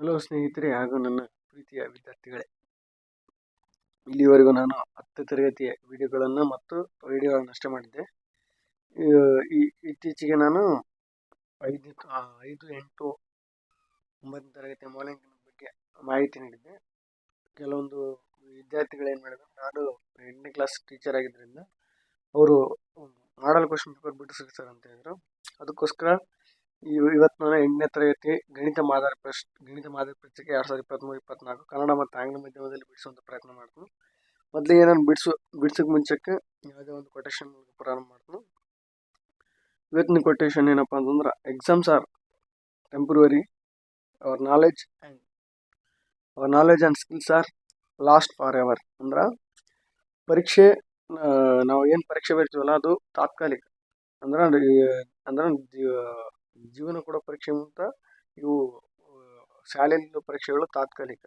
Hello ಸ್ನೇಹಿತರೆ ಹಾಗೂ ನನ್ನ ಪ್ರೀತಿಯ ವಿದ್ಯಾರ್ಥಿಗಳೇ ಇಲ್ಲಿವರೆಗೂ ನಾನು ಹತ್ತು ತರಗತಿಯ ವಿಡಿಯೋಗಳನ್ನು ಮತ್ತು ನಷ್ಟ ಮಾಡಿದ್ದೆ ಈ ಇತ್ತೀಚೆಗೆ ನಾನು ಐದು ಐದು ಎಂಟು ಒಂಬತ್ತನೇ ತರಗತಿಯ ಮೌಲ್ಯಾಂಕನ ಬಗ್ಗೆ ಮಾಹಿತಿ ನೀಡಿದ್ದೆ ಕೆಲವೊಂದು ವಿದ್ಯಾರ್ಥಿಗಳೇನು ಮಾಡಿದ್ರು ನಾನು ಎಂಟನೇ ಕ್ಲಾಸ್ ಟೀಚರ್ ಆಗಿದ್ದರಿಂದ ಅವರು ಮಾಡಲ್ ಕ್ವಶನ್ ಪೇಪರ್ ಬಿಟ್ಟು ಸರ್ ಅಂತ ಹೇಳಿದರು ಅದಕ್ಕೋಸ್ಕರ ಇವತ್ತು ನಾನು ಎಂಟನೇ ತರಗತಿ ಗಣಿತ ಮಾದರಿ ಪ್ರಶ್ನೆ ಗಣಿತ ಮಾದರಿ ಪರೀಕ್ಷೆಗೆ ಎರಡು ಸಾವಿರದ ಇಪ್ಪತ್ತ್ಮೂರು ಇಪ್ಪತ್ತ್ನಾಲ್ಕು ಕನ್ನಡ ಮತ್ತು ಆಂಗ್ಲ ಮಾಧ್ಯಮದಲ್ಲಿ ಬಿಡಿಸುವಂಥ ಪ್ರಯತ್ನ ಮಾಡ್ತೀನಿ ಮೊದಲಿಗೆ ನಾನು ಬಿಡಿಸು ಬಿಡ್ಸೋಕೆ ಮುಂಚೆಕ್ಕೆ ಯಾವುದೇ ಒಂದು ಕೊಟೇಶನ್ ಪ್ರಾರಂಭ ಮಾಡ್ತೀನಿ ಇವತ್ತಿನ ಕೊಟೇಶನ್ ಏನಪ್ಪ ಅಂತಂದ್ರೆ exams are temporary our knowledge and our knowledge and skills are lost forever ಅಂದ್ರೆ ಪರೀಕ್ಷೆ ನಾವು ಏನು ಪರೀಕ್ಷೆ ಬರ್ತೀವಲ್ಲ ಅದು ತಾತ್ಕಾಲಿಕ ಅಂದ್ರೆ ಅಂದ್ರೆ ಜೀವನ ಕೊಡೋ ಪರೀಕ್ಷೆ ಅಂತ ಇವು ಶಾಲೆಯಲ್ಲಿ ಪರೀಕ್ಷೆಗಳು ತಾತ್ಕಾಲಿಕ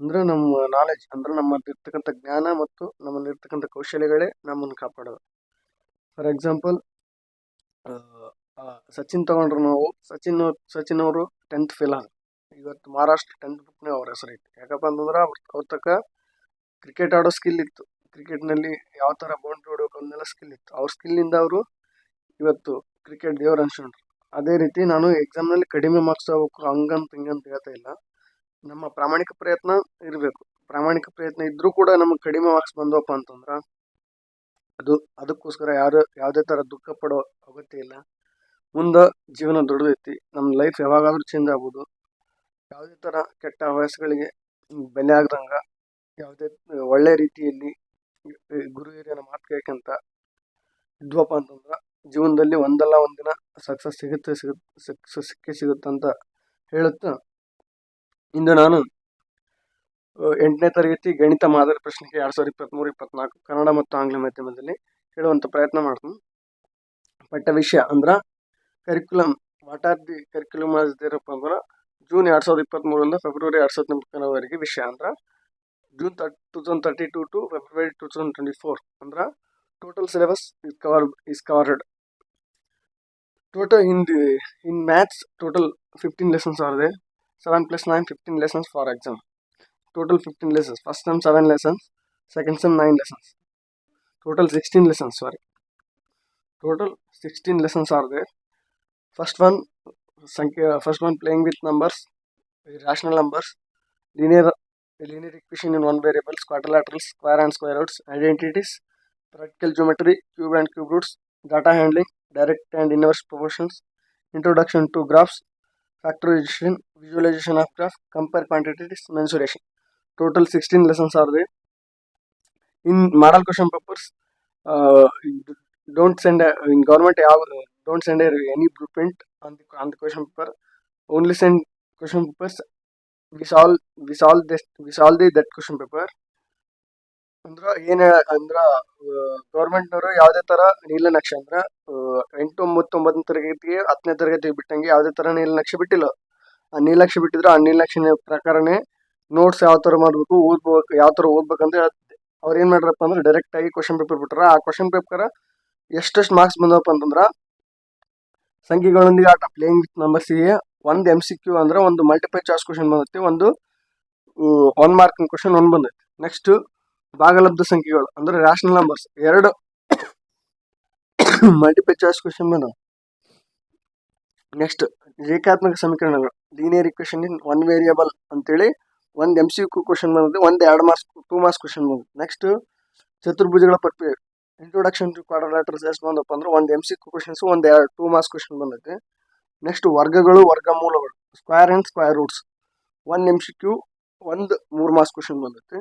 ಅಂದ್ರೆ ನಮ್ಮ ನಾಲೆಜ್ ನಮ್ಮ ನಮ್ಮಲ್ಲಿರ್ತಕ್ಕಂಥ ಜ್ಞಾನ ಮತ್ತು ನಮ್ಮಲ್ಲಿರ್ತಕ್ಕಂಥ ಕೌಶಲ್ಯಗಳೇ ನಮ್ಮನ್ನು ಕಾಪಾಡೋದು ಫಾರ್ ಎಕ್ಸಾಂಪಲ್ ಸಚಿನ್ ತಗೊಂಡ್ರು ನಾವು ಸಚಿನ್ ಸಚಿನ್ ಅವರು ಟೆಂತ್ ಫೇಲ್ ಇವತ್ತು ಮಹಾರಾಷ್ಟ್ರ ಟೆಂತ್ ಬುಕ್ನೇ ಅವ್ರ ಹೆಸರು ಐತೆ ಯಾಕಪ್ಪ ಅಂತಂದ್ರೆ ಅವ್ರ ಅವ್ರ ತಕ್ಕ ಕ್ರಿಕೆಟ್ ಆಡೋ ಸ್ಕಿಲ್ ಇತ್ತು ಕ್ರಿಕೆಟ್ನಲ್ಲಿ ಯಾವ ಥರ ಬೌಂಡ್ರಿ ಹೊಡೋಕೆ ಅನ್ನೆಲ್ಲ ಸ್ಕಿಲ್ ಇತ್ತು ಅವ್ರ ಸ್ಕಿಲ್ಲಿಂದ ಅವರು ಇವತ್ತು ಕ್ರಿಕೆಟ್ ದೇವ್ರು ಅನ್ಸ್ಕೊಂಡ್ರು ಅದೇ ರೀತಿ ನಾನು ಎಕ್ಸಾಮ್ನಲ್ಲಿ ಕಡಿಮೆ ಮಾರ್ಕ್ಸ್ ತಗೋಬೇಕು ಹಂಗಂತ ಹಿಂಗಂತ ಹೇಳ್ತಾ ಇಲ್ಲ ನಮ್ಮ ಪ್ರಾಮಾಣಿಕ ಪ್ರಯತ್ನ ಇರಬೇಕು ಪ್ರಾಮಾಣಿಕ ಪ್ರಯತ್ನ ಇದ್ದರೂ ಕೂಡ ನಮಗೆ ಕಡಿಮೆ ಮಾರ್ಕ್ಸ್ ಬಂದವಪ್ಪ ಅಂತಂದ್ರೆ ಅದು ಅದಕ್ಕೋಸ್ಕರ ಯಾರು ಯಾವುದೇ ಥರ ದುಃಖ ಪಡೋ ಅಗತ್ಯ ಇಲ್ಲ ಮುಂದೆ ಜೀವನ ದೊಡ್ಡದೈತಿ ನಮ್ಮ ಲೈಫ್ ಯಾವಾಗಾದರೂ ಚೇಂಜ್ ಆಗ್ಬೋದು ಯಾವುದೇ ಥರ ಕೆಟ್ಟ ಹವ್ಯಾಸಗಳಿಗೆ ಬೆಲೆ ಆಗ್ದಂಗೆ ಯಾವುದೇ ಒಳ್ಳೆ ರೀತಿಯಲ್ಲಿ ಗುರು ಹಿರಿಯನ ಮಾತು ಕೇಳ್ಕಂತ ಇದ್ವಪ್ಪ ಅಂತಂದ್ರೆ ಜೀವನದಲ್ಲಿ ಒಂದಲ್ಲ ಒಂದಿನ ಸಕ್ಸಸ್ ಸಿಗುತ್ತೆ ಸಿಗುತ್ತೆ ಸಕ್ಸಸ್ ಸಿಗುತ್ತೆ ಅಂತ ಹೇಳುತ್ತಾ ಇಂದು ನಾನು ಎಂಟನೇ ತರಗತಿ ಗಣಿತ ಮಾದರಿ ಪ್ರಶ್ನೆಗೆ ಎರಡು ಸಾವಿರದ ಇಪ್ಪತ್ತ್ಮೂರು ಇಪ್ಪತ್ನಾಲ್ಕು ಕನ್ನಡ ಮತ್ತು ಆಂಗ್ಲ ಮಾಧ್ಯಮದಲ್ಲಿ ಹೇಳುವಂಥ ಪ್ರಯತ್ನ ಮಾಡ್ತೀನಿ ಪಠ್ಯ ವಿಷಯ ಅಂದ್ರೆ curriculum what are the curriculum ಏನಪ್ಪ ಅಂದ್ರೆ ಜೂನ್ ಎರಡು ಸಾವಿರದ ಇಪ್ಪತ್ತ್ಮೂರರಿಂದ ಫೆಬ್ರವರಿ ಎರಡು ಸಾವಿರದ ಇಪ್ಪತ್ತ್ಮೂರವರೆಗೆ ವಿಷಯ ಅಂದ್ರೆ June thirty two thousand thirty two to February two thousand twenty four ಅಂದ್ರೆ total syllabus is covered is covered total in the in maths total 15 lessons are there 7 plus 9 15 lessons for exam total 15 lessons first term 7 lessons second term 9 lessons total 16 lessons sorry total 16 lessons are there first one sankhya first one playing with numbers rational numbers linear linear equation in one variable quadrilaterals square and square roots identities practical geometry, cube and cube roots, data handling, direct and inverse proportions, introduction to graphs, factorization, visualization of graph, compare quantities, mensuration. Total 16 lessons are there. In model question papers, uh, in government uh, don't send any blueprint on the question paper. Only send question papers. We solve that question paper. ಅಂದ್ರ ಏನ್ ಅಂದ್ರ government ನವರು ಯಾವ್ದೇ ತರ ನೀಲನಕ್ಷೆ ಅಂದ್ರ ಎಂಟು ಒಂಬತ್ತು ತರಗತಿಗೆ ಹತ್ತನೇ ತರಗತಿಗೆ ಬಿಟ್ಟಂಗೆ ಯಾವ್ದೇ ತರ ನಕ್ಷೆ ಬಿಟ್ಟಿಲ್ಲ ಆ ನೀಲನಕ್ಷೆ ಬಿಟ್ಟಿದ್ರ ಆ ನೀಲನಕ್ಷೆ ಪ್ರಕಾರನೇ ನೋಟ್ಸ್ ಯಾವ ತರ ಮಾಡ್ಬೇಕು ಓದ್ಬೇಕು ಯಾವ ತರ ಓದ್ಬೇಕಂದ್ರೆ ಅವ್ರ ಏನ್ ಮಾಡ್ರಪ್ಪ ಅಂದ್ರೆ ಡೈರೆಕ್ಟ್ ಆಗಿ ಕ್ವಶನ್ ಪೇಪರ್ ಬಿಟ್ರ ಆ ಕ್ವಶನ್ ಪೇಪರ್ ಎಷ್ಟೆಷ್ಟು ಮಾರ್ಕ್ಸ್ ಬಂದವಪ್ಪ ಅಂತಂದ್ರ ಸಂಖ್ಯೆಗಳೊಂದಿಗೆ ಆಟ ಪ್ಲೇಯಿಂಗ್ ವಿತ್ ಸಿ ಒಂದ್ ಎಮ್ ಸಿ ಕ್ಯೂ ಅಂದ್ರೆ ಒಂದು ಮಲ್ಟಿಪಲ್ ಚಾಯ್ಸ್ ಕ್ವಶನ್ ಬಂದೈತಿ ಒಂದು ಒನ್ ಮಾರ್ಕ್ ಕ್ವಶನ್ ಒಂದು ಬಂದೈತಿ ನೆಕ್ಸ್ಟ್ ಭಾಗಲಬ್ಧ ಸಂಖ್ಯೆಗಳು ಅಂದ್ರೆ ರ್ಯಾಷನಲ್ ನಂಬರ್ಸ್ ಎರಡು ಮಲ್ಟಿಪಲ್ ಚಾಯ್ಸ್ ಕ್ವಶನ್ ನೆಕ್ಸ್ಟ್ ರೇಖಾತ್ಮಕ ಸಮೀಕರಣಗಳು linear equation in one variable ಅಂತೇಳಿ ಒಂದು ಎಮ್ ಸಿ ಕ್ವಶನ್ ಒಂದು ಎರಡು ಮಾರ್ಕ್ಸ್ ಟೂ ಮಾರ್ಕ್ಸ್ ಕ್ವಶನ್ ಬಂದಿದೆ ನೆಕ್ಸ್ಟ್ ಚತುರ್ಭುಜಗಳ ಪಟ್ಟಿ ಇಂಟ್ರೊಡಕ್ಷನ್ ಟು ಲೆಟರ್ಸ್ ಎಷ್ಟು ಬಂದಪ್ಪ ಅಂದ್ರೆ ಒಂದು ಎಂ ಸಿ ಕ್ಯೂ ಎರಡು ಟೂ ಮಾರ್ಕ್ಸ್ ಕ್ವಶನ್ ಬಂದೈತೆ ನೆಕ್ಸ್ಟ್ ವರ್ಗಗಳು ವರ್ಗ ಮೂಲಗಳು square and square roots one M C Q ಒಂದು ಮೂರ್ ಮಾರ್ಕ್ಸ್ ಕ್ವಶನ್ ಬಂದೈತೆ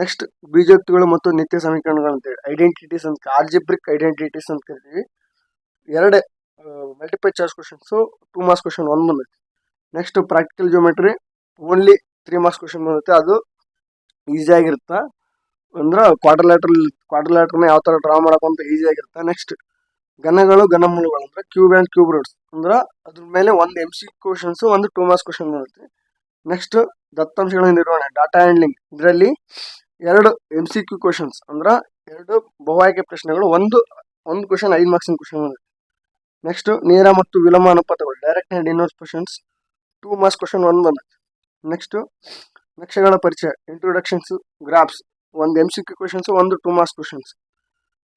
ನೆಕ್ಸ್ಟ್ ಬೀಜತ್ವಗಳು ಮತ್ತು ನಿತ್ಯ ಸಮೀಕರಣಗಳು ಅಂತೇಳಿ ಐಡೆಂಟಿಟೀಸ್ ಅಂತ ಆರ್ಜಿಬ್ರಿಕ್ ಐಡೆಂಟಿಟೀಸ್ ಅಂತ ಕರಿತೀವಿ ಎರಡೇ ಮಲ್ಟಿಪೈ ಚಾರ್ಜ್ ಕ್ವಶನ್ಸು ಟೂ ಮಾರ್ಕ್ಸ್ ಕ್ವಶನ್ ಒಂದು ಬಂದೈತಿ next practical geometry only three marks question ಬಂದೈತೆ ಅದು ಆಗಿರುತ್ತೆ ಅಂದ್ರೆ ಕ್ವಾರ್ಟರ್ ಲ್ಯಾಟ್ರಲ್ ಕ್ವಾರ್ಟರ್ ಲ್ಯಾಟ್ರನ್ನ ಯಾವ ಥರ ಡ್ರಾ ಈಸಿ ಆಗಿರುತ್ತೆ ನೆಕ್ಸ್ಟ್ ಘನಗಳು ಘನಮೂಲಗಳು ಅಂದ್ರೆ ಕ್ಯೂಬ್ ಆ್ಯಂಡ್ ಕ್ಯೂಬ್ ರೋಡ್ಸ್ ಅಂದ್ರೆ ಅದ್ರ ಮೇಲೆ ಒಂದು ಎಮ್ ಸಿ ಕ್ವಶನ್ಸು ಒಂದು ಟೂ ಮಾರ್ಕ್ಸ್ ಕ್ವಶನ್ ಬರುತ್ತೆ ನೆಕ್ಸ್ಟ್ ದತ್ತಾಂಶಗಳ ನಿರ್ವಹಣೆ ಡಾಟಾ ಹ್ಯಾಂಡ್ಲಿಂಗ್ ಇದರಲ್ಲಿ ಎರಡು ಎಮ್ ಸಿ ಕ್ಯೂ ಕ್ವಶನ್ಸ್ ಅಂದ್ರೆ ಎರಡು ಬಹುಆಯ್ಕೆ ಪ್ರಶ್ನೆಗಳು ಒಂದು ಒಂದು ಕ್ವಶನ್ ಐದು ಮಾರ್ಕ್ಸಿನ ಕ್ವಶನ್ ನೆಕ್ಸ್ಟ್ ನೇರ ಮತ್ತು ವಿಲಂಬ ಅನುಪಾತಗಳು direct and inverse questions two marks question one ಬಂದ ನೆಕ್ಸ್ಟು ನಕ್ಷೆಗಳ ಪರಿಚಯ ಇಂಟ್ರೊಡಕ್ಷನ್ಸ್ ಗ್ರಾಫ್ಸ್ ಒಂದು ಎಮ್ ಸಿ ಕ್ಯೂ ಕ್ವಶನ್ಸ್ ಒಂದು ಟೂ ಮಾರ್ಕ್ಸ್ ಕ್ವಶನ್ಸ್